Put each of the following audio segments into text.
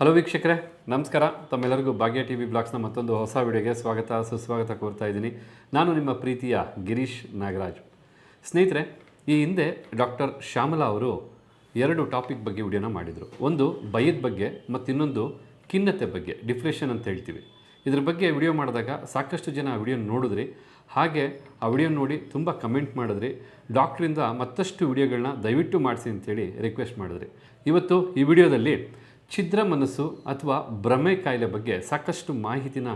Hello ವೀಕ್ಷಕರೇ, ನಮಸ್ಕಾರ. ತಮ್ಮೆಲ್ಲರಿಗೂ ಭಾಗ್ಯ ಟಿ ವಿ ಬ್ಲಾಗ್ಸ್ನ ಮತ್ತೊಂದು ಹೊಸ ವಿಡಿಯೋಗೆ ಸ್ವಾಗತ, ಸುಸ್ವಾಗತ ಕೋರ್ತಾ ಇದ್ದೀನಿ. ನಾನು ನಿಮ್ಮ ಪ್ರೀತಿಯ ಗಿರೀಶ್ ನಾಗರಾಜ್. ಸ್ನೇಹಿತರೆ, ಈ ಹಿಂದೆ ಡಾಕ್ಟರ್ ಶ್ಯಾಮಲಾ ಅವರು ಎರಡು ಟಾಪಿಕ್ ಬಗ್ಗೆ ವಿಡಿಯೋನ ಮಾಡಿದರು. ಒಂದು ಭಯದ ಬಗ್ಗೆ ಮತ್ತು ಇನ್ನೊಂದು ಖಿನ್ನತೆ ಬಗ್ಗೆ, ಡಿಪ್ರೆಷನ್ ಅಂತ ಹೇಳ್ತೀವಿ. ಇದ್ರ ಬಗ್ಗೆ ವಿಡಿಯೋ ಮಾಡಿದಾಗ ಸಾಕಷ್ಟು ಜನ ಆ ವಿಡಿಯೋ ನೋಡಿದ್ರಿ. ಹಾಗೆ ಆ ವಿಡಿಯೋ ನೋಡಿ ತುಂಬ ಕಮೆಂಟ್ ಮಾಡಿದ್ರಿ. ಡಾಕ್ಟ್ರಿಂದ ಮತ್ತಷ್ಟು ವಿಡಿಯೋಗಳನ್ನ ದಯವಿಟ್ಟು ಮಾಡಿಸಿ ಅಂತೇಳಿ ರಿಕ್ವೆಸ್ಟ್ ಮಾಡಿದ್ರಿ. ಇವತ್ತು ಈ ವಿಡಿಯೋದಲ್ಲಿ ಛಿದ್ರ ಮನಸ್ಸು ಅಥವಾ ಭ್ರಮೆ ಕಾಯಿಲೆ ಬಗ್ಗೆ ಸಾಕಷ್ಟು ಮಾಹಿತಿನ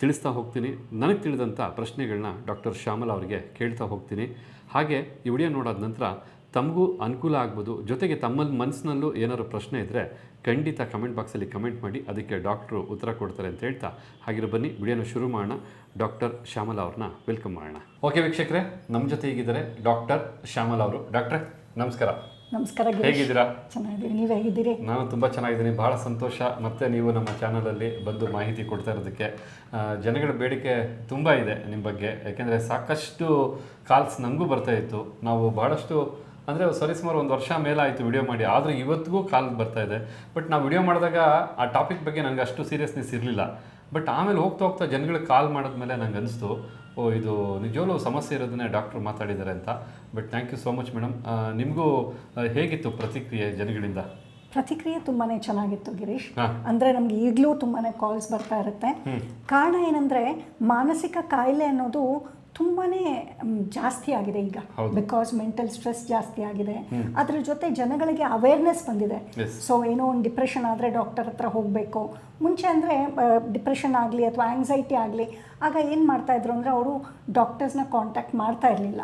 ತಿಳಿಸ್ತಾ ಹೋಗ್ತೀನಿ. ನನಗೆ ತಿಳಿದಂಥ ಪ್ರಶ್ನೆಗಳನ್ನ ಡಾಕ್ಟರ್ ಶ್ಯಾಮಲ್ ಅವರಿಗೆ ಕೇಳ್ತಾ ಹೋಗ್ತೀನಿ. ಹಾಗೆ ಈ ವಿಡಿಯೋ ನೋಡೋದ ನಂತರ ತಮಗೂ ಅನುಕೂಲ ಆಗ್ಬೋದು. ಜೊತೆಗೆ ತಮ್ಮಲ್ಲಿ ಮನಸ್ಸಿನಲ್ಲೂ ಏನಾದ್ರು ಪ್ರಶ್ನೆ ಇದ್ದರೆ ಖಂಡಿತ ಕಮೆಂಟ್ ಬಾಕ್ಸಲ್ಲಿ ಕಮೆಂಟ್ ಮಾಡಿ, ಅದಕ್ಕೆ ಡಾಕ್ಟ್ರು ಉತ್ತರ ಕೊಡ್ತಾರೆ ಅಂತ ಹೇಳ್ತಾ ಹಾಗಿರೋ ಬನ್ನಿ. ವಿಡಿಯೋನ ಶುರು ಮಾಡೋಣ. ಡಾಕ್ಟರ್ ಶ್ಯಾಮಲ್ ಅವ್ರನ್ನ ವೆಲ್ಕಮ್ ಮಾಡೋಣ. ಓಕೆ ವೀಕ್ಷಕರೇ ನಮ್ಮ ಜೊತೆ ಈಗಿದ್ದಾರೆ ಡಾಕ್ಟರ್ ಶ್ಯಾಮಲ್ ಅವರು. ಡಾಕ್ಟ್ರೇ, ನಮಸ್ಕಾರ. ನಮಸ್ಕಾರ ಹೇಗಿದ್ದೀರಾ? ಚೆನ್ನಾಗಿದ್ದೀವಿ. ನೀವು ಹೇಗಿದ್ದೀರಿ? ನಾನು ತುಂಬ ಚೆನ್ನಾಗಿದ್ದೀನಿ. ಭಾಳ ಸಂತೋಷ. ಮತ್ತೆ ನೀವು ನಮ್ಮ ಚಾನಲಲ್ಲಿ ಬಂದು ಮಾಹಿತಿ ಕೊಡ್ತಾ ಇರೋದಕ್ಕೆ. ಜನಗಳ ಬೇಡಿಕೆ ತುಂಬ ಇದೆ ನಿಮ್ಮ ಬಗ್ಗೆ. ಯಾಕೆಂದರೆ ಸಾಕಷ್ಟು ಕಾಲ್ಸ್ ನಮಗೂ ಬರ್ತಾ ಇತ್ತು. ನಾವು ಭಾಳಷ್ಟು ಅಂದರೆ ಸರಿಸುಮಾರು ಒಂದು ವರ್ಷ ಮೇಲೆ ಆಯಿತು ವಿಡಿಯೋ ಮಾಡಿ. ಆದರೆ ಇವತ್ತಿಗೂ ಕಾಲ್ ಬರ್ತಾ ಇದೆ. ಬಟ್ ನಾವು ವಿಡಿಯೋ ಮಾಡಿದಾಗ ಆ ಟಾಪಿಕ್ ಬಗ್ಗೆ ನನಗೆ ಅಷ್ಟು ಸೀರಿಯಸ್ನೆಸ್ ಇರಲಿಲ್ಲ. ಬಟ್ ಆಮೇಲೆ ಹೋಗ್ತಾ ಹೋಗ್ತಾ ಜನಗಳಿಗೆ ಕಾಲ್ ಮಾಡಿದ್ಮೇಲೆ ನನಗೆ ಅನಿಸ್ತು ಓ ಇದು ನಿಜವಲ್ಲೂ ಸಮಸ್ಯೆ ಇರೋದನ್ನೇ ಡಾಕ್ಟ್ರು ಮಾತಾಡಿದ್ದಾರೆ ಅಂತ. But thank you so much madam ನಿಮಗೂ ಹೇಗಿತ್ತು ಪ್ರತಿಕ್ರಿಯೆ ಜನಗಳಿಂದ? ಪ್ರತಿಕ್ರಿಯೆ ತುಂಬಾನೇ ಚೆನ್ನಾಗಿತ್ತು ಗಿರೀಶ್. ಅಂದರೆ ಅಂದ್ರೆ ನಮ್ಗೆ ಈಗಲೂ ತುಂಬಾನೇ ಕಾಲ್ಸ್ ಬರ್ತಾ ಇರುತ್ತೆ. ಕಾರಣ ಏನಂದ್ರೆ ಮಾನಸಿಕ ಕಾಯಿಲೆ ಅನ್ನೋದು ತುಂಬಾನೇ ಮ್, ಜಾಸ್ತಿ ಆಗಿದೆ ಈಗ. ಬಿಕಾಸ್ ಮೆಂಟಲ್ ಸ್ಟ್ರೆಸ್ ಜಾಸ್ತಿ ಆಗಿದೆ. ಅದ್ರ ಜೊತೆ ಜನಗಳಿಗೆ ಅವೇರ್ನೆಸ್ ಬಂದಿದೆ. ಸೊ ಏನೋ ಒಂದು ಡಿಪ್ರೆಷನ್ ಆದರೆ ಡಾಕ್ಟರ್ ಹತ್ರ ಹೋಗಬೇಕು. ಮುಂಚೆ ಅಂದರೆ ಡಿಪ್ರೆಷನ್ ಆಗಲಿ ಅಥವಾ ಆಂಗ್ಸೈಟಿ ಆಗಲಿ ಆಗ ಏನು ಮಾಡ್ತಾ ಇದ್ರು ಅಂದರೆ ಅವರು ಡಾಕ್ಟರ್ಸ್ನ ಕಾಂಟ್ಯಾಕ್ಟ್ ಮಾಡ್ತಾ ಇರಲಿಲ್ಲ.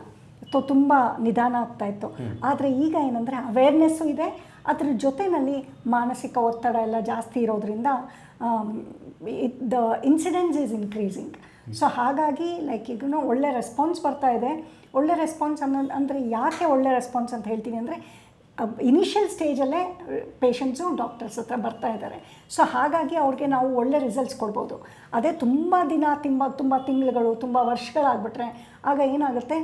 ಸೊ ತುಂಬ ನಿಧಾನ ಆಗ್ತಾ ಇತ್ತು. ಆದರೆ ಈಗ ಏನಂದರೆ ಅವೇರ್ನೆಸ್ಸು ಇದೆ. ಅದ್ರ ಜೊತೆಯಲ್ಲಿ ಮಾನಸಿಕ ಒತ್ತಡ ಎಲ್ಲ ಜಾಸ್ತಿ ಇರೋದ್ರಿಂದ the incidence is increasing so ಹಾಗಾಗಿ ಲೈಕ್ ಇದನ್ನು ಒಳ್ಳೆ ರೆಸ್ಪಾನ್ಸ್ ಬರ್ತಾ ಇದೆ. ಒಳ್ಳೆ ರೆಸ್ಪಾನ್ಸ್ ಅನ್ನೋ, ಅಂದರೆ ಯಾಕೆ ಒಳ್ಳೆ ರೆಸ್ಪಾನ್ಸ್ ಅಂತ ಹೇಳ್ತೀನಿ ಅಂದರೆ ಇನಿಷಿಯಲ್ ಸ್ಟೇಜಲ್ಲೇ ಪೇಷಂಟ್ಸು ಡಾಕ್ಟರ್ಸ್ ಹತ್ರ ಬರ್ತಾ ಇದ್ದಾರೆ ಸೊ ಹಾಗಾಗಿ ಅವ್ರಿಗೆ ನಾವು ಒಳ್ಳೆ ರಿಸಲ್ಟ್ಸ್ ಕೊಡ್ಬೋದು. ಅದೇ ತುಂಬ ದಿನ, ತುಂಬ ತುಂಬ ತಿಂಗಳುಗಳು, ತುಂಬ ವರ್ಷಗಳಾಗ್ಬಿಟ್ರೆ, ಆಗ ಏನಾಗುತ್ತೆ?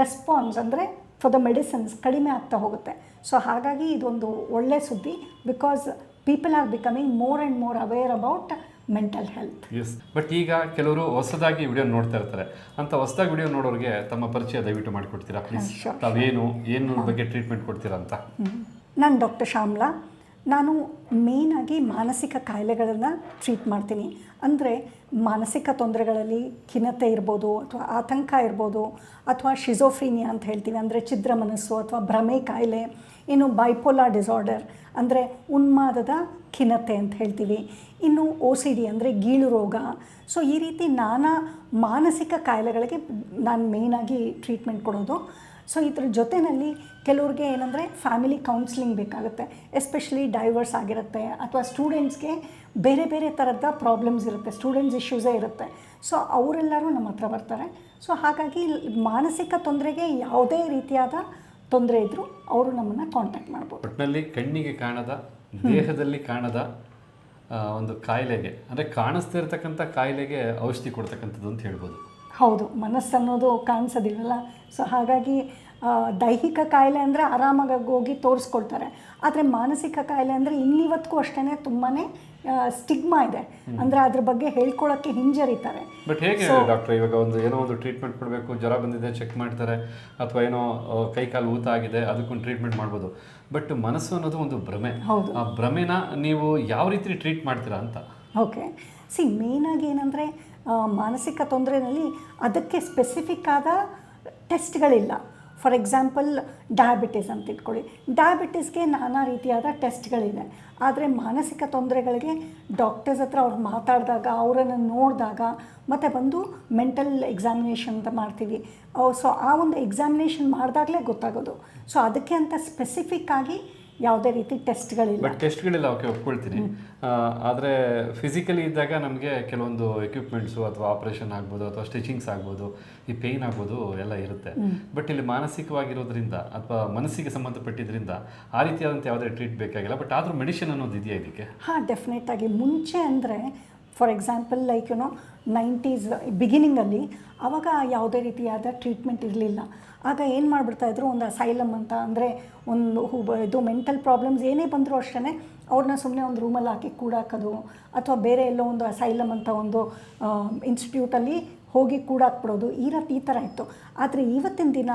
ರೆಸ್ಪಾನ್ಸ್ ಅಂದರೆ ಫಾರ್ ದ ಮೆಡಿಸಿನ್ಸ್ ಕಡಿಮೆ ಆಗ್ತಾ ಹೋಗುತ್ತೆ. ಸೊ ಹಾಗಾಗಿ ಇದೊಂದು ಒಳ್ಳೆ ಸುದ್ದಿ because people are becoming more and more aware about mental health yes but ಈಗ ಕೆಲವರು ಹೊಸದಾಗಿ ವಿಡಿಯೋ ನೋಡ್ತಾ ಇರ್ತಾರೆ. ಅಂತ ಹೊಸದಾಗಿ ವಿಡಿಯೋ ನೋಡೋರಿಗೆ ತಮ್ಮ ಪರಿಚಯ ದಯವಿಟ್ಟು ಮಾಡಿಕೊಡ್ತೀರಾ? ಪ್ಲೀಸ್ ತಾವೇನು ಏನು ಬಗ್ಗೆ ಟ್ರೀಟ್ಮೆಂಟ್ ಕೊಡ್ತೀರಾ ಅಂತ? ನಾನು ಡಾಕ್ಟರ್ ಶ್ಯಾಮ್ಲಾ. ನಾನು ಮೇಯ್ನಾಗಿ ಮಾನಸಿಕ ಕಾಯಿಲೆಗಳನ್ನು ಟ್ರೀಟ್ ಮಾಡ್ತೀನಿ. ಅಂದರೆ ಮಾನಸಿಕ ತೊಂದರೆಗಳಲ್ಲಿ ಖಿನ್ನತೆ ಇರ್ಬೋದು ಅಥವಾ ಆತಂಕ ಇರ್ಬೋದು ಅಥವಾ ಶಿಜೋಫ್ರೀನಿಯಾ ಅಂತ ಹೇಳ್ತೀವಿ. ಅಂದರೆ ಛಿದ್ರ ಮನಸ್ಸು ಅಥವಾ ಭ್ರಮೆ ಕಾಯಿಲೆ ಇನ್ನು ಬೈಪೋಲಾ ಡಿಸಾರ್ಡರ್ ಅಂದರೆ ಉನ್ಮಾದದ ಖಿನ್ನತೆ ಅಂತ ಹೇಳ್ತೀವಿ. ಇನ್ನು ಒ ಸಿ ಡಿ ಅಂದರೆ ಗೀಳು ರೋಗ. ಸೊ ಈ ರೀತಿ ನಾನಾ ಮಾನಸಿಕ ಕಾಯಿಲೆಗಳಿಗೆ ನಾನು ಮೇಯ್ನಾಗಿ ಟ್ರೀಟ್ಮೆಂಟ್ ಕೊಡೋದು. ಸೊ ಇದ್ರ ಜೊತೆಯಲ್ಲಿ ಕೆಲವ್ರಿಗೆ ಏನಂದರೆ ಫ್ಯಾಮಿಲಿ ಕೌನ್ಸಿಲಿಂಗ್ ಬೇಕಾಗುತ್ತೆ. ಎಸ್ಪೆಷಲಿ ಡೈವರ್ಸ್ ಆಗಿರುತ್ತೆ ಅಥವಾ ಸ್ಟೂಡೆಂಟ್ಸ್ಗೆ ಬೇರೆ ಬೇರೆ ಥರದ ಪ್ರಾಬ್ಲಮ್ಸ್ ಇರುತ್ತೆ ಸ್ಟೂಡೆಂಟ್ಸ್ ಇಶ್ಯೂಸೇ ಇರುತ್ತೆ. ಸೊ ಅವರೆಲ್ಲರೂ ನಮ್ಮ ಹತ್ರ ಬರ್ತಾರೆ. ಸೊ ಹಾಗಾಗಿ ಮಾನಸಿಕ ತೊಂದರೆಗೆ ಯಾವುದೇ ರೀತಿಯಾದ ತೊಂದರೆ ಇದ್ದರೂ ಅವರು ನಮ್ಮನ್ನು ಕಾಂಟ್ಯಾಕ್ಟ್ ಮಾಡ್ಬೋದು. ಒಟ್ಟಿನಲ್ಲಿ ಕಣ್ಣಿಗೆ ಕಾಣದ ದೇಹದಲ್ಲಿ ಕಾಣದ ಒಂದು ಕಾಯಿಲೆಗೆ ಅಂದರೆ ಕಾಣಿಸ್ತಾ ಇರತಕ್ಕಂಥ ಕಾಯಿಲೆಗೆ ಔಷಧಿ ಕೊಡ್ತಕ್ಕಂಥದ್ದು ಅಂತ ಹೇಳ್ಬೋದು. ಹೌದು ಮನಸ್ಸು ಅನ್ನೋದು ಕಾಣಿಸೋದಿಲ್ಲಲ್ಲ ಸೊ ಹಾಗಾಗಿ ದೈಹಿಕ ಕಾಯಿಲೆ ಅಂದರೆ ಆರಾಮಾಗಿ ಹೋಗಿ ತೋರಿಸ್ಕೊಳ್ತಾರೆ. ಆದರೆ ಮಾನಸಿಕ ಕಾಯಿಲೆ ಅಂದರೆ ಇನ್ನಿವತ್ತಿಗೂ ಅಷ್ಟೇ ತುಂಬಾ ಸ್ಟಿಗ್ಮಾ ಇದೆ. ಅಂದರೆ ಅದ್ರ ಬಗ್ಗೆ ಹೇಳ್ಕೊಳ್ಳೋಕ್ಕೆ ಹಿಂಜರಿತಾರೆ. ಬಟ್ ಹೇಗೆ ಡಾಕ್ಟರ್ ಇವಾಗ ಒಂದು ಏನೋ ಒಂದು ಟ್ರೀಟ್ಮೆಂಟ್ ಕೊಡಬೇಕು ಜ್ವರ ಬಂದಿದೆ ಚೆಕ್ ಮಾಡ್ತಾರೆ ಅಥವಾ ಏನೋ ಕೈ ಕಾಲು ಊತ ಆಗಿದೆ ಅದಕ್ಕೊಂದು ಟ್ರೀಟ್ಮೆಂಟ್ ಮಾಡ್ಬೋದು. ಬಟ್ ಮನಸ್ಸು ಅನ್ನೋದು ಒಂದು ಭ್ರಮೆ. ಹೌದು. ಆ ಭ್ರಮೆನ ನೀವು ಯಾವ ರೀತಿ ಟ್ರೀಟ್ ಮಾಡ್ತೀರಾ ಅಂತ? ಓಕೆ ಸಿ ಮೇಯ್ನಾಗಿ ಏನಂದರೆ ಮಾನಸಿಕ ತೊಂದರೆಯಲ್ಲಿ ಅದಕ್ಕೆ ಸ್ಪೆಸಿಫಿಕ್ ಆದ ಟೆಸ್ಟ್ಗಳಿಲ್ಲ ಫಾರ್ ಎಕ್ಸಾಂಪಲ್ ಡಯಾಬಿಟಿಸ್ ಅಂತ ಇಟ್ಕೊಳ್ಳಿ. ಡಯಾಬಿಟಿಸ್ಗೆ ನಾನಾ ರೀತಿಯಾದ ಟೆಸ್ಟ್ಗಳಿದೆ ಆದರೆ ಮಾನಸಿಕ ತೊಂದರೆಗಳಿಗೆ ಡಾಕ್ಟರ್ಸ್ ಹತ್ರ ಅವ್ರು ಮಾತಾಡಿದಾಗ, ಅವರನ್ನು ನೋಡಿದಾಗ, ಮತ್ತು ಬಂದು ಮೆಂಟಲ್ ಎಕ್ಸಾಮಿನೇಷನ್ ಅಂತ ಮಾಡ್ತೀವಿ. ಸೊ ಆ ಒಂದು ಎಕ್ಸಾಮಿನೇಷನ್ ಮಾಡಿದಾಗಲೇ ಗೊತ್ತಾಗೋದು. ಸೊ ಅದಕ್ಕೆ ಅಂತ ಸ್ಪೆಸಿಫಿಕ್ ಆಗಿ ಯಾವುದೇ ರೀತಿ ಟೆಸ್ಟ್ಗಳಿಲ್ಲ. But ಟೆಸ್ಟ್ಗಳಿಲ್ಲ okay ಒಪ್ಕೊಳ್ತೀನಿ. ಆದರೆ ಫಿಸಿಕಲಿ ಇದ್ದಾಗ ನಮಗೆ ಕೆಲವೊಂದು ಎಕ್ವಿಪ್ಮೆಂಟ್ಸು ಅಥವಾ ಆಪ್ರೇಷನ್ ಆಗ್ಬೋದು ಅಥವಾ ಸ್ಟಿಚಿಂಗ್ಸ್ ಆಗ್ಬೋದು ಈ ಪೇಯ್ನ್ ಆಗ್ಬೋದು ಎಲ್ಲ ಇರುತ್ತೆ. ಬಟ್ ಇಲ್ಲಿ ಮಾನಸಿಕವಾಗಿರೋದ್ರಿಂದ ಅಥವಾ ಮನಸ್ಸಿಗೆ ಸಂಬಂಧಪಟ್ಟಿದ್ರಿಂದ ಆ ರೀತಿಯಾದಂಥ ಯಾವುದೇ ಟ್ರೀಟ್ ಬೇಕಾಗಿಲ್ಲ. ಬಟ್ ಆದರೂ ಮೆಡಿಸಿನ್ ಅನ್ನೋದು ಇದೆಯಾ ಇದಕ್ಕೆ? ಹಾಂ ಡೆಫಿನೆಟ್ ಆಗಿ. ಮುಂಚೆ ಅಂದರೆ for example like you you know nineties ಬಿಗಿನಿಂಗಲ್ಲಿ ಆವಾಗ ಯಾವುದೇ ರೀತಿಯಾದ ಟ್ರೀಟ್ಮೆಂಟ್ ಇರಲಿಲ್ಲ. ಆಗ ಏನು ಮಾಡಿಬಿಡ್ತಾಯಿದ್ರು ಒಂದು ಅಸೈಲಮ್ ಅಂತ ಅಂದರೆ ಒಂದು ಇದು ಮೆಂಟಲ್ ಪ್ರಾಬ್ಲಮ್ಸ್ ಏನೇ ಬಂದರೂ ಅಷ್ಟೇ ಅವ್ರನ್ನ ಸುಮ್ಮನೆ ಒಂದು ರೂಮಲ್ಲಿ ಹಾಕಿ ಕೂಡಾಕೋದು, ಅಥವಾ ಬೇರೆ ಎಲ್ಲೋ ಒಂದು ಅಸೈಲಮ್ ಅಂತ ಒಂದು ಇನ್ಸ್ಟಿಟ್ಯೂಟಲ್ಲಿ ಹೋಗಿ ಕೂಡಾಕ್ಬಿಡೋದು, ಈ ರೀತಿ ಈ ಥರ ಇತ್ತು. ಆದರೆ ಇವತ್ತಿನ ದಿನ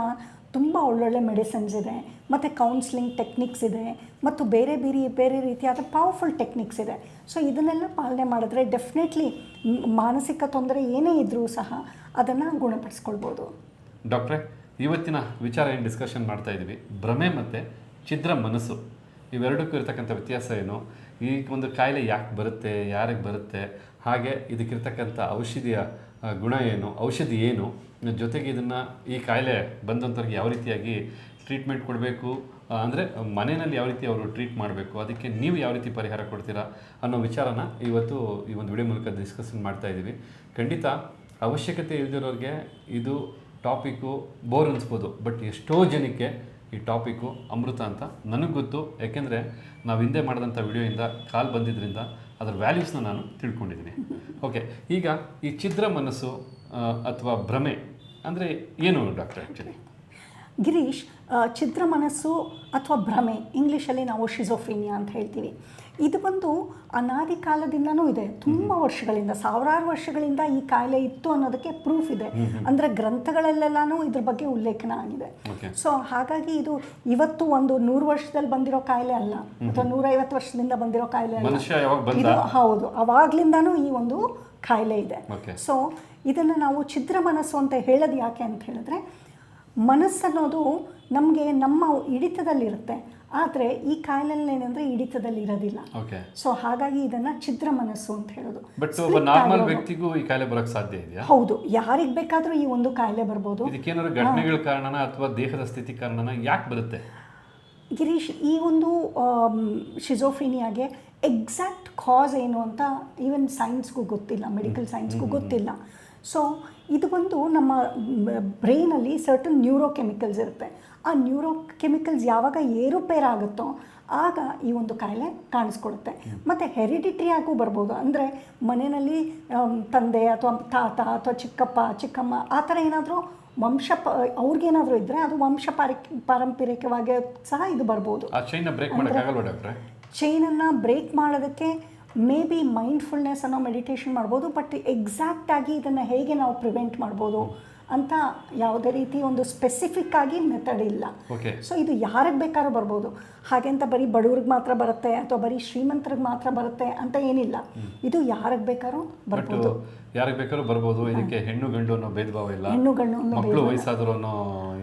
ತುಂಬ ಒಳ್ಳೊಳ್ಳೆ ಮೆಡಿಸಿನ್ಸ್ ಇದೆ, ಮತ್ತು ಕೌನ್ಸ್ಲಿಂಗ್ ಟೆಕ್ನಿಕ್ಸ್ ಇದೆ ಮತ್ತು ಬೇರೆ ಬೇರೆ ಬೇರೆ ರೀತಿಯಾದ ಪವರ್ಫುಲ್ ಟೆಕ್ನಿಕ್ಸ್ ಇದೆ. ಸೊ ಇದನ್ನೆಲ್ಲ ಪಾಲನೆ ಮಾಡಿದ್ರೆ ಡೆಫಿನೆಟ್ಲಿ ಮಾನಸಿಕ ತೊಂದರೆ ಏನೇ ಇದ್ದರೂ ಸಹ ಅದನ್ನು ಗುಣಪಡಿಸ್ಕೊಳ್ಬೋದು. ಡಾಕ್ಟ್ರೆ, ಇವತ್ತಿನ ವಿಚಾರ ಏನು ಡಿಸ್ಕಷನ್ ಮಾಡ್ತಾ ಇದ್ದೀವಿ ಭ್ರಮೆ ಮತ್ತು ಛಿದ್ರ ಮನಸ್ಸು. ಇವೆರಡಕ್ಕೂ ಇರತಕ್ಕಂಥ ವ್ಯತ್ಯಾಸ ಏನು? ಈ ಒಂದು ಕಾಯಿಲೆ ಯಾಕೆ ಬರುತ್ತೆ, ಯಾರಿಗೆ ಬರುತ್ತೆ, ಹಾಗೆ ಇದಕ್ಕಿರ್ತಕ್ಕಂಥ ಔಷಧಿಯ ಗುಣ ಏನು, ಔಷಧಿ ಏನು? ಜೊತೆಗೆ ಇದನ್ನು ಈ ಕಾಯಿಲೆ ಬಂದಂಥವ್ರಿಗೆ ಯಾವ ರೀತಿಯಾಗಿ ಟ್ರೀಟ್ಮೆಂಟ್ ಕೊಡಬೇಕು? ಅಂದರೆ ಮನೆಯಲ್ಲಿ ಯಾವ ರೀತಿ ಅವರು ಟ್ರೀಟ್ ಮಾಡಬೇಕು, ಅದಕ್ಕೆ ನೀವು ಯಾವ ರೀತಿ ಪರಿಹಾರ ಕೊಡ್ತೀರಾ ಅನ್ನೋ ವಿಚಾರನ ಇವತ್ತು ಈ ಒಂದು ವಿಡಿಯೋ ಮೂಲಕ ಡಿಸ್ಕಷನ್ ಮಾಡ್ತಾ ಇದ್ದೀವಿ. ಖಂಡಿತ ಅವಶ್ಯಕತೆ ಇಲ್ದಿರೋರಿಗೆ ಇದು ಟಾಪಿಕ್ಕು ಬೋರ್ ಅನಿಸ್ಬೋದು ಬಟ್ ಎಷ್ಟೋ ಜನಕ್ಕೆ ಈ ಟಾಪಿಕ್ಕು ಅಮೃತ ಅಂತ ನನಗೆ ಗೊತ್ತು. ಯಾಕೆಂದರೆ ನಾವು ಹಿಂದೆ ಮಾಡಿದಂಥ ವಿಡಿಯೋಯಿಂದ ಕಾಲ್ ಬಂದಿದ್ದರಿಂದ ಅದರ ವ್ಯಾಲ್ಯೂಸ್ನ ನಾನು ತಿಳ್ಕೊಂಡಿದ್ದೀನಿ. ಓಕೆ ಈಗ ಈ ಛಿದ್ರ ಮನಸ್ಸು ಅಥವಾ ಭ್ರಮೆ ಅಂದರೆ ಏನು ಡಾಕ್ಟರ್ ಆ್ಯಕ್ಚುಲಿ ಗಿರೀಶ್ ಛಿದ್ರ ಮನಸ್ಸು ಅಥವಾ ಭ್ರಮೆ ಇಂಗ್ಲೀಷಲ್ಲಿ ನಾವು ಶಿಜೋಫ್ರೀನಿಯಾ ಅಂತ ಹೇಳ್ತೀವಿ. ಇದು ಬಂದು ಅನಾದಿ ಕಾಲದಿಂದನೂ ಇದೆ. ತುಂಬ ವರ್ಷಗಳಿಂದ ಸಾವಿರಾರು ವರ್ಷಗಳಿಂದ ಈ ಕಾಯಿಲೆ ಇತ್ತು ಅನ್ನೋದಕ್ಕೆ ಪ್ರೂಫ್ ಇದೆ. ಅಂದರೆ ಗ್ರಂಥಗಳಲ್ಲೆಲ್ಲನೂ ಇದ್ರ ಬಗ್ಗೆ ಉಲ್ಲೇಖನ ಆಗಿದೆ. ಸೊ ಹಾಗಾಗಿ ಇದು ಇವತ್ತು ಒಂದು ನೂರು ವರ್ಷದಲ್ಲಿ ಬಂದಿರೋ ಕಾಯಿಲೆ ಅಲ್ಲ ಅಥವಾ ನೂರೈವತ್ತು ವರ್ಷದಿಂದ ಬಂದಿರೋ ಕಾಯಿಲೆ ಅಲ್ಲ. ಹೌದು ಅವಾಗ್ಲಿಂದನೂ ಈ ಒಂದು ಕಾಯಿಲೆ ಇದೆ. ಸೊ ಇದನ್ನು ನಾವು ಛಿದ್ರ ಮನಸ್ಸು ಅಂತ ಹೇಳೋದು ಯಾಕೆ ಅಂತ ಹೇಳಿದ್ರೆ ಮನಸ್ಸನ್ನೋದು ನಮಗೆ ನಮ್ಮ ಹಿಡಿತದಲ್ಲಿರುತ್ತೆ. ಆದರೆ ಈ ಕಾಯಿಲೆಲ್ಲ ಏನಂದ್ರೆ ಹಿಡಿತದಲ್ಲಿ ಇರೋದಿಲ್ಲ ಸೊ ಹಾಗಾಗಿ ಇದನ್ನ ಛಿದ್ರ ಮನಸ್ಸು ಅಂತ ಹೇಳೋದು. ಬಟ್ ಒಬ್ಬ ನಾರ್ಮಲ್ ವ್ಯಕ್ತಿಗೂ ಈ ಕಾಯಿಲೆ ಬರೋಕ್ಕೆ ಸಾಧ್ಯ ಇದೆಯಾ? ಹೌದು. ಯಾರಿಗೆ ಬೇಕಾದರೂ ಈ ಒಂದು ಕಾಯಿಲೆ ಬರ್ಬೋದು. ಇದಕ್ಕೇನಾದ್ರು ಘಟನೆಗಳ ಕಾರಣನ ಅಥವಾ ದೇಹದ ಸ್ಥಿತಿ ಕಾರಣನ ಯಾಕೆ ಬರುತ್ತೆ? ಗಿರೀಶ್ ಈ ಒಂದು ಶಿಜೋಫಿನಿಯಾಗೆ ಎಕ್ಸಾಕ್ಟ್ ಕಾಸ್ ಏನು ಅಂತ ಈವನ್ ಸೈನ್ಸ್ಗೂ ಗೊತ್ತಿಲ್ಲ. ಮೆಡಿಕಲ್ ಸೈನ್ಸ್ಗೂ ಗೊತ್ತಿಲ್ಲ. ಸೊ ಇದು ಬಂದು ನಮ್ಮ ಬ್ರೈನಲ್ಲಿ ಸರ್ಟನ್ ನ್ಯೂರೋ ಕೆಮಿಕಲ್ಸ್ ಇರುತ್ತೆ. ಆ ನ್ಯೂರೋ ಕೆಮಿಕಲ್ಸ್ ಯಾವಾಗ ಏರುಪೇರಾಗುತ್ತೋ ಆಗ ಈ ಒಂದು ಕಾಯಿಲೆ ಕಾಣಿಸ್ಕೊಡುತ್ತೆ. ಮತ್ತು ಹೆರಿಡಿಟ್ರಿ ಆಗೂ ಬರ್ಬೋದು. ಅಂದರೆ ಮನೆಯಲ್ಲಿ ತಂದೆ ಅಥವಾ ತಾತ ಅಥವಾ ಚಿಕ್ಕಪ್ಪ ಚಿಕ್ಕಮ್ಮ ಆ ಥರ ಏನಾದರೂ ವಂಶ ಪ ಅವ್ರಿಗೇನಾದರೂ ಇದ್ದರೆ ಅದು ವಂಶ ಪಾರಿ ಪಾರಂಪರಿಕವಾಗಿ ಸಹ ಇದು ಬರ್ಬೋದು. ಚೈನನ್ನು ಬ್ರೇಕ್ ಮಾಡೋದಕ್ಕೆ ಮೇ ಬಿ ಮೈಂಡ್ಫುಲ್ನೆಸ್ ಅನ್ನೋ ಮೆಡಿಟೇಷನ್ ಮಾಡ್ಬೋದು ಬಟ್ ಎಕ್ಸಾಕ್ಟಾಗಿ ಇದನ್ನು ಹೇಗೆ ನಾವು ಪ್ರಿವೆಂಟ್ ಮಾಡ್ಬೋದು? ಅಂತ ಯಾವುದೇ ರೀತಿ ಒಂದು ಸ್ಪೆಸಿಫಿಕ್ ಆಗಿ ಮೆಥಡ್ ಇಲ್ಲ. ಸೊ ಇದು ಯಾರಿಗೆ ಬೇಕಾದ್ರೂ ಬರ್ಬೋದು. ಹಾಗೆ ಅಂತ ಬರೀ ಬಡವ್ರಿಗೆ ಮಾತ್ರ ಬರುತ್ತೆ ಅಥವಾ ಬರೀ ಶ್ರೀಮಂತರಿಗೆ ಮಾತ್ರ ಬರುತ್ತೆ ಅಂತ ಏನಿಲ್ಲ. ಇದು ಯಾರಿಗೆ ಬೇಕಾದ್ರೂ ಬರ್ಬೋದು. ಯಾರಿಗೆ ಬೇಕಾದ್ರೂ ಬರ್ಬೋದು. ಇದಕ್ಕೆ ಹೆಣ್ಣು ಗಂಡು ಅನ್ನೋ ಭೇದ ಭಾವ ಇಲ್ಲ ಹೆಣ್ಣು ಗಂಡು ಮಕ್ಕಳು ವಯಸ್ಸಾದ್ರು ಅನ್ನೋ